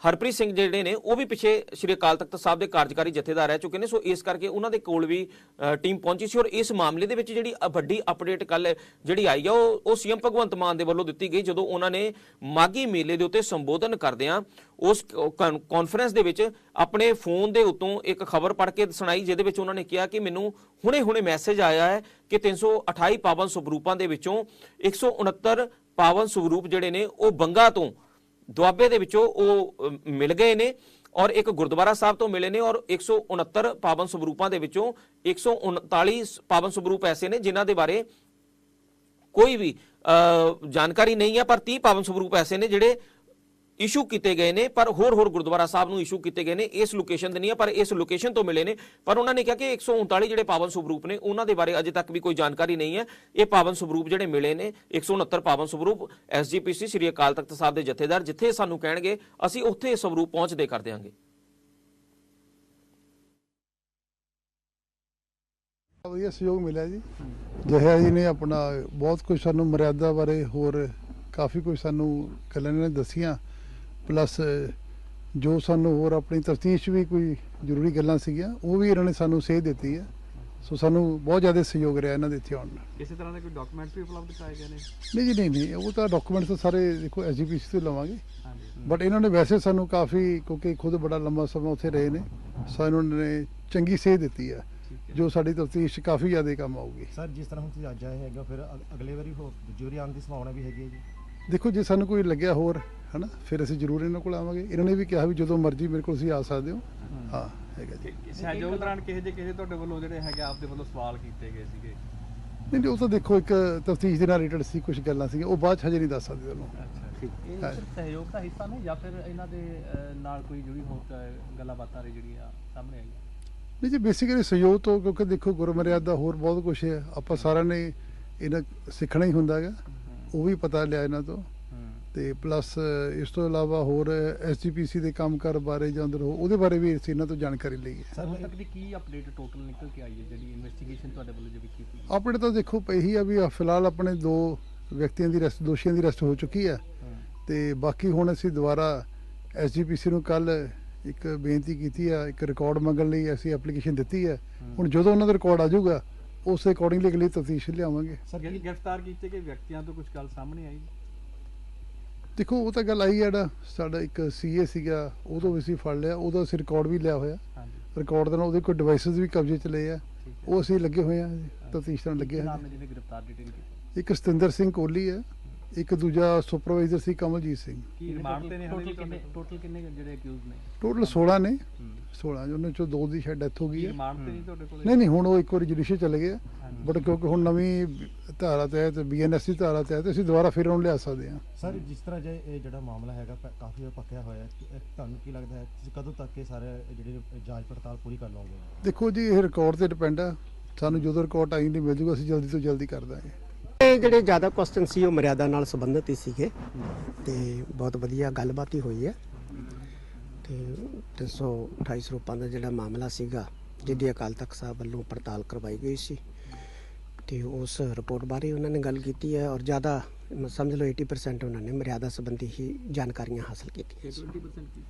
ਹਰਪ੍ਰੀਤ ਸਿੰਘ ਜਿਹੜੇ ਨੇ, ਉਹ ਵੀ ਪਿਛੇ ਸ਼੍ਰੀ ਅਕਾਲ ਤਖਤ ਸਾਹਿਬ ਦੇ ਕਾਰਜਕਾਰੀ ਜਥੇਦਾਰ ਰਹਿ ਚੁੱਕੇ ਨੇ। ਸੋ ਇਸ ਕਰਕੇ ਉਹਨਾਂ ਦੇ ਕੋਲ ਵੀ ਟੀਮ ਪਹੁੰਚੀ ਸੀ ਔਰ ਇਸ ਮਾਮਲੇ ਦੇ ਵਿੱਚ ਜਿਹੜੀ ਵੱਡੀ ਅਪਡੇਟ ਕੱਲ ਜਿਹੜੀ ਆਈ ਆ, ਉਹ ਉਹ ਸੀਐਮ ਭਗਵੰਤ ਮਾਨ ਦੇ ਵੱਲੋਂ ਦਿੱਤੀ ਗਈ, ਜਦੋਂ ਉਹਨਾਂ ਨੇ ਮਾਗੀ ਮੇਲੇ ਦੇ ਉੱਤੇ ਸੰਬੋਧਨ ਕਰਦਿਆਂ ਉਸ ਕ- ਕਾਨਫਰੰਸ ਦੇ ਵਿੱਚ ਆਪਣੇ ਫੋਨ ਦੇ ਉੱਤੋਂ ਇੱਕ ਖਬਰ ਪੜ੍ਹ ਕੇ ਸੁਣਾਈ, ਜਿਹਦੇ ਵਿੱਚ ਉਹਨਾਂ ਨੇ ਕਿਹਾ ਕਿ ਮੈਨੂੰ ਹੁਣੇ-ਹੁਣੇ ਮੈਸੇਜ ਆਇਆ ਹੈ ਕਿ 328 ਪਾਵਨ ਸਵਰੂਪਾਂ ਦੇ ਵਿੱਚੋਂ 169 ਪਾਵਨ ਸਵਰੂਪ ਜਿਹੜੇ ਨੇ, ਉਹ ਬੰਗਾ ਤੋਂ ਦੁਆਬੇ ਦੇ ਵਿੱਚੋਂ ਉਹ ਮਿਲ ਗਏ ਨੇ ਔਰ ਇੱਕ ਗੁਰਦੁਆਰਾ ਸਾਹਿਬ ਤੋਂ ਮਿਲੇ ਨੇ ਔਰ 169 ਪਾਵਨ ਸਵਰੂਪਾਂ ਦੇ ਵਿੱਚੋਂ 139 ਪਾਵਨ ਸਵਰੂਪ ਐਸੇ ਨੇ ਜਿਨ੍ਹਾਂ ਦੇ ਬਾਰੇ ਕੋਈ ਵੀ ਅ, ਜਾਣਕਾਰੀ ਨਹੀਂ ਹੈ ਪਰ 30 ਪਾਵਨ ਸਵਰੂਪ ਐਸੇ ਨੇ ਜਿਹੜੇ ਇਸ਼ੂ ਕੀਤੇ ਗਏ ਨੇ, ਪਰ ਹੋਰ ਹੋਰ ਗੁਰਦੁਆਰਾ ਸਾਹਿਬ ਨੂੰ ਇਸ਼ੂ ਕੀਤੇ ਗਏ ਨੇ, ਇਸ ਲੋਕੇਸ਼ਨ ਤੇ ਨਹੀਂ ਹੈ ਪਰ ਇਸ ਲੋਕੇਸ਼ਨ ਤੋਂ ਮਿਲੇ ਨੇ। ਪਰ ਉਹਨਾਂ ਨੇ ਕਿਹਾ ਕਿ 139 ਜਿਹੜੇ ਪਾਵਨ ਸਵਰੂਪ ਨੇ, ਉਹਨਾਂ ਦੇ ਬਾਰੇ ਅਜੇ ਤੱਕ ਵੀ ਕੋਈ ਜਾਣਕਾਰੀ ਨਹੀਂ ਹੈ। ਇਹ ਪਾਵਨ ਸਵਰੂਪ ਜਿਹੜੇ ਮਿਲੇ ਨੇ 169 ਪਾਵਨ ਸਵਰੂਪ ਐਸਜੀਪੀਸੀ ਸ੍ਰੀ ਅਕਾਲ ਤਖਤ ਸਾਹਿਬ ਦੇ ਜਥੇਦਾਰ, ਜਿੱਥੇ ਸਾਨੂੰ ਕਹਿਣਗੇ, ਅਸੀਂ ਉੱਥੇ ਇਹ ਸਵਰੂਪ ਪਹੁੰਚਦੇ ਕਰ ਦਿਆਂਗੇ। ਵਧੀਆ ਸਹਿਯੋਗ ਮਿਲਿਆ ਜੀ। ਜਹਿਆ ਜੀ ਨੇ ਆਪਣਾ ਬਹੁਤ ਕੁਝ ਸਾਨੂੰ ਮਰਿਆਦਾ ਬਾਰੇ ਹੋਰ ਕਾਫੀ ਕੁਝ ਸਾਨੂੰ ਗੱਲਾਂ ਨੇ ਦੱਸੀਆਂ। ਪਲੱਸ ਜੋ ਸਾਨੂੰ ਹੋਰ ਆਪਣੀ ਤਫਤੀਸ਼ ਵੀ ਕੋਈ ਜ਼ਰੂਰੀ ਗੱਲਾਂ ਸੀਗੀਆਂ ਉਹ ਵੀ ਇਹਨਾਂ ਨੇ ਸਾਨੂੰ ਸੇਧ ਦਿੱਤੀ ਹੈ ਸੋ ਸਾਨੂੰ ਬਹੁਤ ਜ਼ਿਆਦਾ ਸਹਿਯੋਗ ਰਿਹਾ ਇਹਨਾਂ ਦੇ ਇੱਥੇ ਆਉਣ ਨਾਲ। ਕਿਸੇ ਤਰ੍ਹਾਂ ਦੇ ਕੋਈ ਡਾਕੂਮੈਂਟ ਵੀ ਉਪਲਬਧ ਕਰਾਏ ਗਏ ਨੇ? ਨਹੀਂ ਜੀ ਨਹੀਂ ਨਹੀਂ ਉਹ ਤਾਂ ਡਾਕੂਮੈਂਟਸ ਸਾਰੇ ਦੇਖੋ ਐਸਜੀਪੀਸੀ ਤੋਂ ਲਵਾਂਗੇ। ਹਾਂਜੀ। ਬਟ ਇਹਨਾਂ ਨੇ ਵੈਸੇ ਸਾਨੂੰ ਕਾਫੀ ਕਿਉਂਕਿ ਖੁਦ ਬੜਾ ਲੰਮਾ ਸਮਾਂ ਉੱਥੇ ਰਹੇ ਨੇ ਸਾਨੂੰ ਇਹਨਾਂ ਨੇ ਚੰਗੀ ਸੇਧ ਦਿੱਤੀ ਹੈ। ਜੋ ਸਾਡੀ ਤਫਤੀਸ਼ ਕਾਫੀ ਜ਼ਿਆਦਾ ਕੰਮ ਆਊਗੀ। ਸਰ ਜਿਸ ਤਰ੍ਹਾਂ ਹੁਣ ਤੁਸੀਂ ਅੱਜ ਆਏ ਹੈਗਾ ਫਿਰ ਅਗ- ਅਗਲੇ ਵਾਰੀ ਹੋ ਦੂਜੀ ਵਾਰੀ ਆਉਣ ਦੀ ਸੰਭਾਵਨਾ ਵੀ ਹੈਗੀ ਹੈ ਜੀ? ਦੇਖੋ ਜੇ ਸਾਨੂੰ ਕੋਈ ਲੱਗਿਆ ਹੋਰ ਹਨਾ? ਫਿਰ ਅਸੀਂ ਜ਼ਰੂਰ ਇਹਨਾਂ ਕੋਲ ਆਵਾਂਗੇ। ਇਹਨਾਂ ਨੇ ਵੀ ਕਿਹਾ ਵੀ ਜਦੋਂ ਮਰਜ਼ੀ ਮੇਰੇ ਕੋਲ ਤੁਸੀਂ ਆ ਸਕਦੇ ਹੋ। ਹਾਂ। ਹੈਗਾ ਜੀ। ਸਹਿਯੋਗ ਦੌਰਾਨ ਕਿਸੇ ਜੇ ਕਿਸੇ ਤੁਹਾਡੇ ਵੱਲੋਂ ਜਿਹੜੇ ਹੈਗੇ ਆਪਦੇ ਵੱਲੋਂ ਸਵਾਲ ਕੀਤੇ ਗਏ ਸੀਗੇ? ਨਹੀਂ ਨਹੀਂ, ਉਹ ਤਾਂ ਦੇਖੋ ਇੱਕ ਤਫਤੀਸ਼ ਦੇ ਨਾਲ ਰਿਲੇਟਡ ਸੀ ਕੁਝ ਗੱਲਾਂ ਸੀਗੀਆਂ। ਉਹ ਬਾਅਦ 'ਚ ਹਜੇ ਨਹੀਂ ਦੱਸ ਸਕਦੇ ਤੁਹਾਨੂੰ। ਅੱਛਾ। ਠੀਕ ਇਹ ਸਹਿਯੋਗ ਦਾ ਹਿੱਸਾ ਨੇ ਜਾਂ ਫਿਰ ਇਹਨਾਂ ਦੇ ਨਾਲ ਕੋਈ ਜੁੜੀ ਹੋ ਗੱਲਾਂ ਬਾਤਾਂ ਰੇ ਜਿਹੜੀਆਂ ਸਾਹਮਣੇ ਆਈਆਂ? ਨਹੀਂ ਜੀ ਬੇਸਿਕਲੀ ਸਹਿਯੋਗ ਤੋਂ ਕਿਉਂਕਿ ਦੇਖੋ ਗੁਰਮਰਿਆਦਾ ਹੋਰ ਬਹੁਤ ਕੁਝ ਹੈ। ਆਪਾਂ ਸਾਰਿਆਂ ਨੇ ਇਹਨਾਂ ਸਿੱਖਣਾ ਹੀ ਹੁੰਦਾ ਹੈਗਾ। ਉਹ ਵੀ ਪਤਾ ਲਿਆ ਇਹਨਾਂ ਤੋਂ। ਤੇ ਪਲੱਸ ਇਸ ਤੋਂ ਇਲਾਵਾ ਹੋਰ ਐਸਜੀਪੀਸੀ ਦੇ ਕੰਮਕਾਰ ਬਾਰੇ ਜਾਂ ਅੰਦਰ ਹੋ ਉਹਦੇ ਬਾਰੇ ਵੀ ਅਸੀਂ ਇਹਨਾਂ ਤੋਂ ਜਾਣਕਾਰੀ ਲਈ ਹੈ। ਸਰ ਹੁਣ ਤੱਕ ਦੀ ਕੀ ਅਪਡੇਟ ਟੋਟਲ ਨਿਕਲ ਕੇ ਆਈ ਹੈ ਜਿਹੜੀ ਇਨਵੈਸਟੀਗੇਸ਼ਨ ਤੁਹਾਡੇ ਵੱਲੋਂ ਜਿਹੜੀ ਕੀਤੀ ਗਈ? ਆਪਣੇ ਤਾਂ ਦੇਖੋ ਇਹੀ ਆ ਵੀ ਫਿਲਹਾਲ ਆਪਣੇ ਦੋ ਵਿਅਕਤੀਆਂ ਦੀ ਰੈਸਟ ਦੋਸ਼ੀਆਂ ਦੀ ਰੈਸਟ ਹੋ ਚੁੱਕੀ ਹੈ। ਹੂੰ। ਤੇ ਬਾਕੀ ਹੁਣ ਅਸੀਂ ਦੁਬਾਰਾ ਐਸਜੀਪੀਸੀ ਨੂੰ ਕੱਲ ਇੱਕ ਬੇਨਤੀ ਕੀਤੀ ਆ ਇੱਕ ਰਿਕਾਰਡ ਮੰਗਣ ਲਈ ਅਸੀਂ ਐਪਲੀਕੇਸ਼ਨ ਦਿੱਤੀ ਹੈ। ਹੁਣ ਜਦੋਂ ਉਹਨਾਂ ਦਾ ਰਿਕਾਰਡ ਆ ਜਾਊਗਾ ਉਸ ਅਕੋਰਡਿੰਗਲੀ ਅਗਲੀ ਤਫਤੀਸ਼ ਲਿਆਵਾਂਗੇ। ਸਰ ਗ੍ਰਿਫਤਾਰ ਕੀਤੇ ਗਏ ਵਿਅਕਤੀਆਂ ਤੋਂ ਕੁਝ ਗੱਲ ਸਾਹਮਣੇ ਆਈ? ਦੇਖੋ ਉਹ ਤਾਂ ਗੱਲ ਆਈ ਜਿਹੜਾ ਸਾਡਾ ਇੱਕ ਸੀਏ ਸੀਗਾ ਉਹ ਤੋਂ ਵੀ ਅਸੀਂ ਫੜ ਲਿਆ ਉਹਦਾ ਅਸੀਂ ਰਿਕਾਰਡ ਵੀ ਲਿਆ ਹੋਇਆ। ਰਿਕਾਰਡ ਦੇ ਨਾਲ ਉਹਦੇ ਕੋਈ ਡਿਵਾਈਸਸ ਵੀ ਕਬਜ਼ੇ 'ਚ ਲਏ ਆ। ਉਹ ਅਸੀਂ ਲੱਗੇ ਹੋਏ ਆ ਤਫਤੀਸ਼ ਨਾਲ ਲੱਗੇ ਕੀਤੀ? ਇੱਕ ਸਤਿੰਦਰ ਸਿੰਘ ਕੋਹਲੀ ਹੈ। ਇੱਕ ਦੂਜਾ ਸੁਪਰਵਾਈਜ਼ਰ ਸੀ ਕਮਲਜੀਤ ਸਿੰਘ। ਕੀ ਰਿਮਾਂਡ ਤੇ ਨੇ ਹਾਲੇ ਟੋਟਲ ਵੀ ਕਿੰਨੇ ਤੁਹਾਡੇ ਟੋਟਲ ਕਿੰਨੇ ਜਿਹੜੇ ਅਕਿਊਜ਼ ਨੇ? ਟੋਟਲ 16 ਨੇ। 16 ਉਹਨਾਂ ਚੋਂ ਦੋ ਦੀ ਸ਼ਾਇਦ ਡੈਥ ਹੋ ਗਈ ਹੈ। ਰਿਮਾਂਡ ਤੇ ਨਹੀਂ ਤੁਹਾਡੇ ਕੋਲ? ਨਹੀਂ ਨਹੀਂ ਹੁਣ ਉਹ ਇੱਕ ਵਾਰੀ ਜੁਡੀਸ਼ੀਅਲ ਚਲੇ ਗਏ ਬਟ ਕਿਉਂਕਿ ਹੁਣ ਨਵੀਂ ਧਾਰਾ ਤਹਿਤ ਬੀਐਨਐਸਸੀ ਧਾਰਾ ਤਹਿਤ ਅਸੀਂ ਦੁਬਾਰਾ ਫਿਰ ਉਹਨੂੰ ਲਿਆ ਸਕਦੇ ਹਾਂ। ਸਰ ਜਿਸ ਤਰ੍ਹਾਂ ਜੇ ਇਹ ਜਿਹੜਾ ਮਾਮਲਾ ਹੈਗਾ ਕਾਫੀ ਵਾਰ ਪੱਕਿਆ ਹੋਇਆ ਹੈ ਤੁਹਾਨੂੰ ਕੀ ਲੱਗਦਾ ਹੈ ਤੁਸੀਂ ਕਦੋਂ ਤੱਕ ਇਹ ਸਾਰੇ ਜਿਹੜੀ ਜਾਂਚ ਪੜਤਾਲ ਪੂਰੀ ਕਰ ਲਓਗੇ? ਦੇਖੋ ਜੀ ਇਹ ਰਿਕਾਰਡ ਤੇ ਡਿਪੈਂਡ ਆ। ਸਾਨੂੰ ਜਦੋਂ ਰਿਕਾਰਡ ਟਾਈਮ ਨਹੀਂ ਮਿਲ ਜੂਗਾ ਅਸੀਂ ਜਲਦੀ ਤੋਂ ਜਲਦੀ ਕਰ ਦਾਂਗੇ। ਇਹ ਜਿਹੜੇ ਜ਼ਿਆਦਾ ਕੁਐਸਚਨ ਸੀ, ਉਹ ਮਰਿਆਦਾ ਨਾਲ ਸੰਬੰਧਿਤ ਹੀ ਸੀਗੇ ਤੇ ਬਹੁਤ ਵਧੀਆ ਗੱਲਬਾਤ ਹੀ ਹੋਈ ਹੈ। ਤੇ 328 ਸਰੂਪਾਂ ਦਾ ਜਿਹੜਾ ਮਾਮਲਾ ਸੀਗਾ ਜਿਹਦੀ ਅਕਾਲ ਤਖਤ ਸਾਹਿਬ ਵੱਲੋਂ ਪੜਤਾਲ ਕਰਵਾਈ ਗਈ ਸੀ ਤੇ ਉਸ ਰਿਪੋਰਟ ਬਾਰੇ ਉਹਨਾਂ ਨੇ ਗੱਲ ਕੀਤੀ ਹੈ ਔਰ ਜ਼ਿਆਦਾ, ਸਮਝ ਲਓ 80% ਉਹਨਾਂ ਨੇ ਮਰਿਆਦਾ ਸੰਬੰਧੀ ਹੀ ਜਾਣਕਾਰੀਆਂ ਹਾਸਲ ਕੀਤੀਆਂ 20%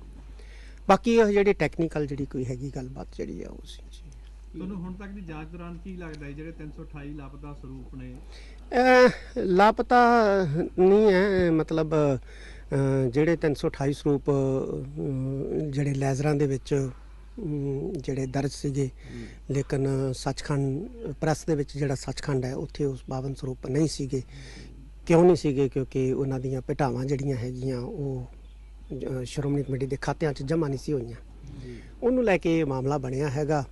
ਬਾਕੀ ਇਹ ਜਿਹੜੀ ਟੈਕਨੀਕਲ ਜਿਹੜੀ ਕੋਈ ਹੈਗੀ ਗੱਲਬਾਤ ਜਿਹੜੀ ਆ ਉਹ ਸੀ ਜੀ। ਤੁਹਾਨੂੰ ਹੁਣ ਤੱਕ ਦੀ ਜਾਂਚ ਦੌਰਾਨ ਕੀ ਲੱਗਦਾ ਹੈ, ਜਿਹੜੇ 328 ਲਾਪਤਾ ਸਰੂਪ ਨੇ? ਲਾਪਤਾ ਨਹੀਂ ਹੈ ਮਤਲਬ ਜਿਹੜੇ 328 ਸਰੂਪ ਜਿਹੜੇ ਲੈਜ਼ਰਾਂ ਦੇ ਵਿੱਚ ਜਿਹੜੇ ਦਰਜ ਸੀਗੇ ਲੇਕਿਨ ਸੱਚਖੰਡ ਪ੍ਰੈਸ ਦੇ ਵਿੱਚ ਜਿਹੜਾ ਸੱਚਖੰਡ ਹੈ ਉੱਥੇ ਉਸ 52 ਸਰੂਪ ਨਹੀਂ ਸੀਗੇ। ਕਿਉਂ ਨਹੀਂ ਸੀਗੇ? ਕਿਉਂਕਿ ਉਹਨਾਂ ਦੀਆਂ ਭੇਟਾਵਾਂ ਜਿਹੜੀਆਂ ਹੈਗੀਆਂ ਉਹ ਸ਼੍ਰੋਮਣੀ ਕਮੇਟੀ ਦੇ ਖਾਤਿਆਂ 'ਚ ਜਮ੍ਹਾਂ ਨਹੀਂ ਸੀ ਹੋਈਆਂ। ਉਹਨੂੰ ਲੈ ਕੇ ਇਹ ਮਾਮਲਾ ਬਣਿਆ ਹੈਗਾ।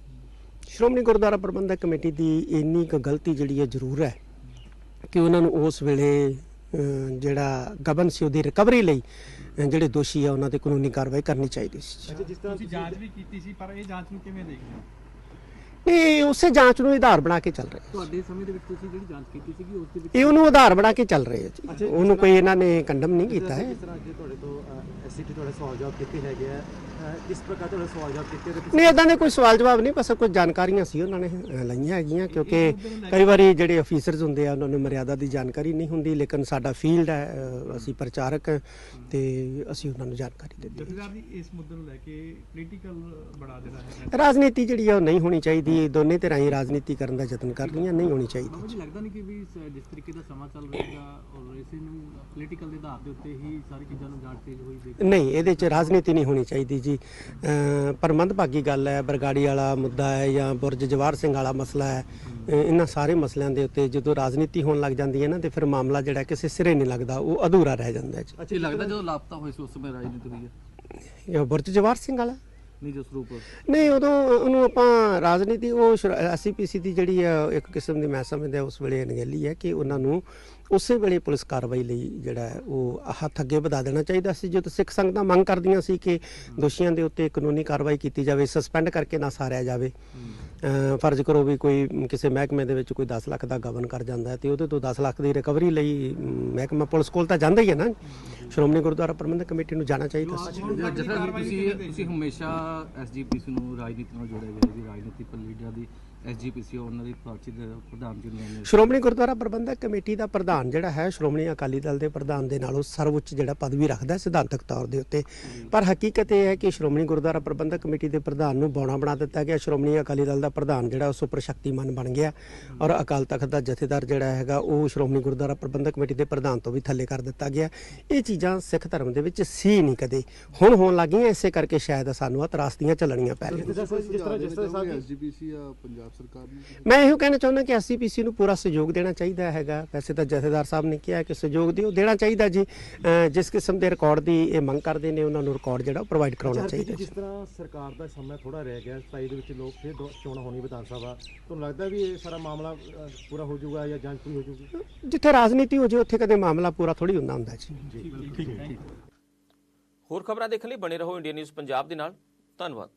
ਸ਼੍ਰੋਮਣੀ ਗੁਰਦੁਆਰਾ ਪ੍ਰਬੰਧਕ ਕਮੇਟੀ ਦੀ ਇੰਨੀ ਕੁ ਗਲਤੀ ਜਿਹੜੀ ਹੈ ਜ਼ਰੂਰ ਹੈ। ਕਿ ਉਹਨਾਂ ਨੂੰ ਉਸ ਵੇਲੇ ਜਿਹੜਾ ਗਬਨ ਸੀ ਉਹਦੀ ਰਿਕਵਰੀ ਲਈ ਜਿਹੜੇ ਦੋਸ਼ੀ ਆ ਉਹਨਾਂ ਤੇ ਕਾਨੂੰਨੀ ਕਾਰਵਾਈ ਕਰਨੀ ਚਾਹੀਦੀ ਸੀ। ਅੱਛਾ ਜਿਸ ਤਰ੍ਹਾਂ ਤੁਸੀਂ ਜਾਂਚ ਵੀ ਕੀਤੀ ਸੀ ਪਰ ਇਹ ਜਾਂਚ ਨੂੰ ਕਿਵੇਂ ਦੇਖਦੇ ਹੋ? ਇਹ ਉਸੇ ਜਾਂਚ ਨੂੰ ਆਧਾਰ ਬਣਾ ਕੇ ਚੱਲ ਰਹੇ ਤੁਹਾਡੇ ਸਮੇਂ ਦੇ ਵਿੱਚ ਤੁਸੀਂ ਜਿਹੜੀ ਜਾਂਚ ਕੀਤੀ ਸੀਗੀ ਉਸ ਦੇ ਵਿੱਚ ਇਹ ਉਹਨੂੰ ਆਧਾਰ ਬਣਾ ਕੇ ਚੱਲ ਰਹੇ ਆ ਜੀ। ਉਹਨੂੰ ਕੋਈ ਇਹਨਾਂ ਨੇ ਕੰਡਮ ਨਹੀਂ ਕੀਤਾ ਹੈ। ਜਿਸ ਤਰ੍ਹਾਂ ਅੱਜ ਤੁਹਾਡੇ ਤੋਂ ਐਸਸੀਟੀ ਤੁਹਾਡੇ ਸਵਾਲ ਜਵਾਬ ਕੀਤੇ ਹੈਗੇ ਆ ਅਹ ਇਸ ਪ੍ਰਕਾਰ ਤੁਹਾਡੇ ਸਵਾਲ ਜਵਾਬ ਕੀਤੇ ਤੇ ਨਹੀਂ ਇਦਾਂ ਦੇ ਕੋਈ ਸਵਾਲ ਜਵਾਬ ਨਹੀਂ ਬਸ ਕੁਝ ਜਾਣਕਾਰੀਆਂ ਸੀ ਉਹਨਾਂ ਨੇ ਅਹ, ਲਈਆਂ ਹੈਗੀਆਂ ਕਿਉਂਕਿ ਕਈ ਵਾਰੀ ਜਿਹੜੇ ਅਫੀਸਰਸ ਹੁੰਦੇ ਆ ਉਹਨਾਂ ਨੂੰ ਮਰਿਆਦਾ ਦੀ ਜਾਣਕਾਰੀ ਨਹੀਂ ਹੁੰਦੀ ਲੇਕਿਨ ਸਾਡਾ ਫੀਲਡ ਹੈ ਅਹ, ਅਸੀਂ ਪ੍ਰਚਾਰਕ ਹਾਂ ਤੇ ਅਸੀਂ ਉਹਨਾਂ ਨੂੰ ਜਾਣਕਾਰੀ ਦਿੰਦੇ ਹਾਂ ਜਥੇਦਾਰ ਜੀ ਇਸ ਮੁੱਦੇ ਨੂੰ ਲੈ ਕੇ ਪੋਲੀਟੀਕਲ ਬੜਾ ਜਿਹੜਾ ਹੈ। ਰਾਜਨੀਤੀ ਜਿਹੜੀ ਆ ਉਹ ਨਹੀਂ ਹੋਣੀ ਚਾਹੀਦੀ। ਦੋਨੇ ਧਿਰਾਂ ਹੀ ਰਾਜਨੀਤੀ ਕਰਨ ਦਾ ਯਤਨ ਕਰ ਰਹੀਆਂ ਨਹੀਂ ਹੋਣੀ ਚਾਹੀਦੀ। ਮੈਨੂੰ ਲੱਗਦਾ ਨਹੀਂ ਕਿ ਵੀ ਸ- ਜਿਸ ਤਰੀਕੇ ਦਾ ਸਮਾਂ ਚੱਲ ਰਿਹਾ ਹੈਗਾ ਔਰ ਇਸੇ ਨੂੰ ਪੋਲੀਟੀਕਲ ਦੇ ਆਧਾਰ ਦੇ ਉੱਤੇ ਹੀ ਸਾਰੀ ਚੀਜ਼ਾਂ ਨੂੰ ਜਾਂਚ ਤੇਜ਼ ਹੋਈ ਦੇਖ ਨਹੀਂ ਇਹਦੇ 'ਚ ਰਾਜਨੀਤੀ ਨਹੀਂ ਹੋਣੀ ਚਾਹੀਦੀ ਜੀ। ਅਮ ਪਰ ਮੰਦਭਾਗੀ ਗੱਲ ਹੈ ਬਰਗਾੜੀ ਵਾਲਾ ਮੁੱਦਾ ਹੈ ਜਾਂ ਬੁਰਜ ਜਵਾਰ ਸਿੰਘ ਵਾਲਾ ਮਸਲਾ ਹੈ ਇਹਨਾਂ ਸਾਰੇ ਮਸਲਿਆਂ ਦੇ ਉੱਤੇ ਜਦੋਂ ਰਾਜਨੀਤੀ ਹੋਣ ਲੱਗ ਜਾਂਦੀ ਹੈ ਨਾ ਤੇ ਫਿਰ ਮਾਮਲਾ ਜਿਹੜਾ ਕਿਸੇ ਸਿਰੇ ਨਹੀਂ ਲੱਗਦਾ ਉਹ ਅਧੂਰਾ ਰਹਿ ਜਾਂਦਾ ਹੈ ਜੀ। ਅੱਛਾ ਲੱਗਦਾ ਜਦੋਂ ਲਾਪਤਾ ਹੋਏ ਸੀ ਉਸ ਸਮੇਂ ਰਾਜਨੀਤੀ ਹੋਈ ਹੈ। ਇਹ ਬੁਰਜ ਜਵਾਰ ਸਿੰਘ ਵਾਲਾ? ਨਹੀਂ ਜੋ ਸਰੂਪ? ਨਹੀਂ ਉਦੋਂ ਉਹਨੂੰ ਆਪਾਂ ਰਾਜਨੀਤੀ ਉਹ ਐਸਸੀਪੀਸੀ ਦੀ ਜਿਹੜੀ ਆ ਇੱਕ ਕਿਸਮ ਦੀ ਮੈਂ ਸਮਝਦਾ ਉਸ ਵੇਲੇ ਅਣਗਹਿਲੀ ਹੈ ਕਿ ਉਹਨਾਂ ਨੂੰ ਉਸੇ ਵੇਲੇ ਪੁਲਿਸ ਕਾਰਵਾਈ ਲਈ ਜਿਹੜਾ ਉਹ ਹੱਥ ਅੱਗੇ ਵਧਾ ਦੇਣਾ ਚਾਹੀਦਾ ਸੀ। ਜਦੋਂ ਸਿੱਖ ਸੰਗਤਾਂ ਮੰਗ ਕਰਦੀਆਂ ਸੀ ਕਿ ਦੋਸ਼ੀਆਂ ਦੇ ਉੱਤੇ ਕਾਨੂੰਨੀ ਕਾਰਵਾਈ ਕੀਤੀ ਜਾਵੇ ਸਸਪੈਂਡ ਕਰਕੇ ਨਾ ਸਾਰਿਆ ਜਾਵੇ। ਫਰਜ਼ ਕਰੋ ਵੀ ਕੋਈ ਕਿਸੇ ਮਹਿਕਮੇ ਦੇ ਵਿੱਚ ਕੋਈ 10 ਲੱਖ ਦਾ ਗਵਨ ਕਰ ਜਾਂਦਾ ਹੈ ਤੇ ਉਹਦੇ ਤੋਂ 10 ਲੱਖ ਦੀ ਰਿਕਵਰੀ ਲਈ ਮਹਿਕਮਾ ਪੁਲਿਸ ਕੋਲ ਤਾਂ ਜਾਂਦਾ ਹੀ ਹੈ ਨਾ। ਸ਼੍ਰੋਮਣੀ ਗੁਰਦੁਆਰਾ ਪ੍ਰਬੰਧਕ ਕਮੇਟੀ ਨੂੰ ਜਾਣਾ ਚਾਹੀਦਾ ਸੀ। ਤੁਸੀਂ ਹਮੇਸ਼ਾ ਐਸਜੀਪੀਸੀ ਨੂੰ ਰਾਜਨੀਤੀ ਨਾਲ ਜੋੜਿਆ ਗਿਆ ਜੀ ਰਾਜਨੀਤਿਕ ਲੀਡਰਾਂ ਦੀ ਐਸਜੀਪੀਸੀ ਉਹਨਾਂ ਦੀ ਪਾਰਟੀ ਦੇ ਪ੍ਰਧਾਨ ਜੀ ਨੇ ਸ਼੍ਰੋਮਣੀ ਗੁਰਦੁਆਰਾ ਪ੍ਰਬੰਧਕ ਕਮੇਟੀ ਦਾ ਪ੍ਰਧਾਨ ਜਿਹੜਾ ਹੈ ਸ਼੍ਰੋਮਣੀ ਅਕਾਲੀ ਦਲ ਦੇ ਪ੍ਰਧਾਨ ਦੇ ਨਾਲੋਂ ਸਰਵਉੱਚ ਜਿਹੜਾ ਪਦਵੀ ਰੱਖਦਾ ਹੈ ਸਿਧਾਂਤਕ ਤੌਰ ਦੇ ਉੱਤੇ। ਪਰ ਹਕੀਕਤ ਇਹ ਹੈ ਕਿ ਸ਼੍ਰੋਮਣੀ ਗੁਰਦੁਆਰਾ ਪ੍ਰਬੰਧਕ ਕਮੇਟੀ ਦੇ ਪ੍ਰਧਾਨ ਨੂੰ ਬੌਣਾ ਬਣਾ ਦਿੱਤਾ ਗਿਆ। ਸ਼੍ਰੋਮਣੀ ਅਕਾਲੀ ਦਲ ਦਾ ਪ੍ਰਧਾਨ ਜਿਹੜਾ ਉਹ ਸੁਪਰ ਸ਼ਕਤੀਮਾਨ ਬਣ ਗਿਆ ਔਰ ਅਕਾਲ ਤਖਤ ਦਾ ਜਥੇਦਾਰ ਜਿਹੜਾ ਹੈਗਾ ਉਹ ਸ਼੍ਰੋਮਣੀ ਗੁਰਦੁਆਰਾ ਪ੍ਰਬੰਧਕ ਕਮੇਟੀ ਦੇ ਪ੍ਰਧਾਨ ਤੋਂ ਵੀ ਥੱਲੇ ਕਰ ਦਿੱਤਾ ਗਿਆ। ਇਹ ਚੀਜ਼ਾਂ ਸਿੱਖ ਧਰਮ ਦੇ ਵਿੱਚ ਸੀ ਨਹੀਂ ਕਦੇ। ਹੁਣ ਹੋਣ ਲੱਗੀਆਂ ਇਸੇ ਕਰਕੇ ਸ਼ਾਇਦ ਸਾਨੂੰ ਆ ਤਰਾਸਦੀਆਂ ਚੱਲਣੀਆਂ ਪੈ ਰਹੀਆਂ। ਜਿਸ ਤਰ੍ਹਾਂ ਜਿਸ ਤਰ੍ਹਾਂ ਸਾਹਿਬ ਐਸਜੀਪੀਸੀ ਆ ਪੰਜਾਬ ਸਰਕਾਰ ਨੂੰ ਮੈਂ ਇਹੋ ਕਹਿਣਾ ਚਾਹੁੰਦਾ ਕਿ ਐਸਸੀਪੀਸੀ ਨੂੰ ਪੂਰਾ ਸਹਿਯੋਗ ਦੇਣਾ ਚਾਹੀਦਾ ਹੈਗਾ। ਵੈਸੇ ਤਾਂ ਜਥੇਦਾਰ ਸਾਹਿਬ ਨੇ ਕਿਹਾ ਕਿ ਸਹਿਯੋਗ ਦਿਓ ਦੇਣਾ ਚਾਹੀਦਾ ਜੀ। ਜਿਸ ਕਿਸਮ ਦੇ ਰਿਕਾਰਡ ਦੀ ਇਹ ਮੰਗ ਕਰਦੇ ਨੇ ਉਹਨਾਂ ਨੂੰ ਰਿਕਾਰਡ ਜਿਹੜਾ ਪ੍ਰੋਵਾਈਡ ਕਰਾਉਣਾ ਚਾਹੀਦਾ ਜਿਸ ਤਰ੍ਹਾਂ ਸਰਕਾਰ ਦਾ ਸਮਾਂ ਥੋੜਾ ਰਹਿ ਗਿਆ 27 ਦੇ ਵਿੱਚ ਲੋਕ ਫਿਰ ਚੋਣ ਹੋਣੀ ਵਿਧਾਨ ਸਭਾ। ਤੁਹਾਨੂੰ ਲੱਗਦਾ ਵੀ ਇਹ ਸਾਰਾ ਮਾਮਲਾ ਪੂਰਾ ਹੋ ਜਾਊਗਾ ਜਾਂ ਜਾਂਚ ਪੂਰੀ ਹੋ ਜਾਊਗੀ? ਜਿੱਥੇ ਰਾਜਨੀਤੀ ਹੋ ਜੇ ਉੱਥੇ ਕਦੇ ਮਾਮਲਾ ਪੂਰਾ ਥੋੜੀ ਹੁੰਦਾ ਹੁੰਦਾ ਜੀ। ਹੋਰ ਖਬਰਾਂ ਦੇਖਣ ਲਈ ਬਣੇ ਰਹੋ ਇੰਡੀਆ ਨਿਊਜ਼ ਪੰਜਾਬ ਦੇ ਨਾਲ। ਧੰਨਵਾਦ।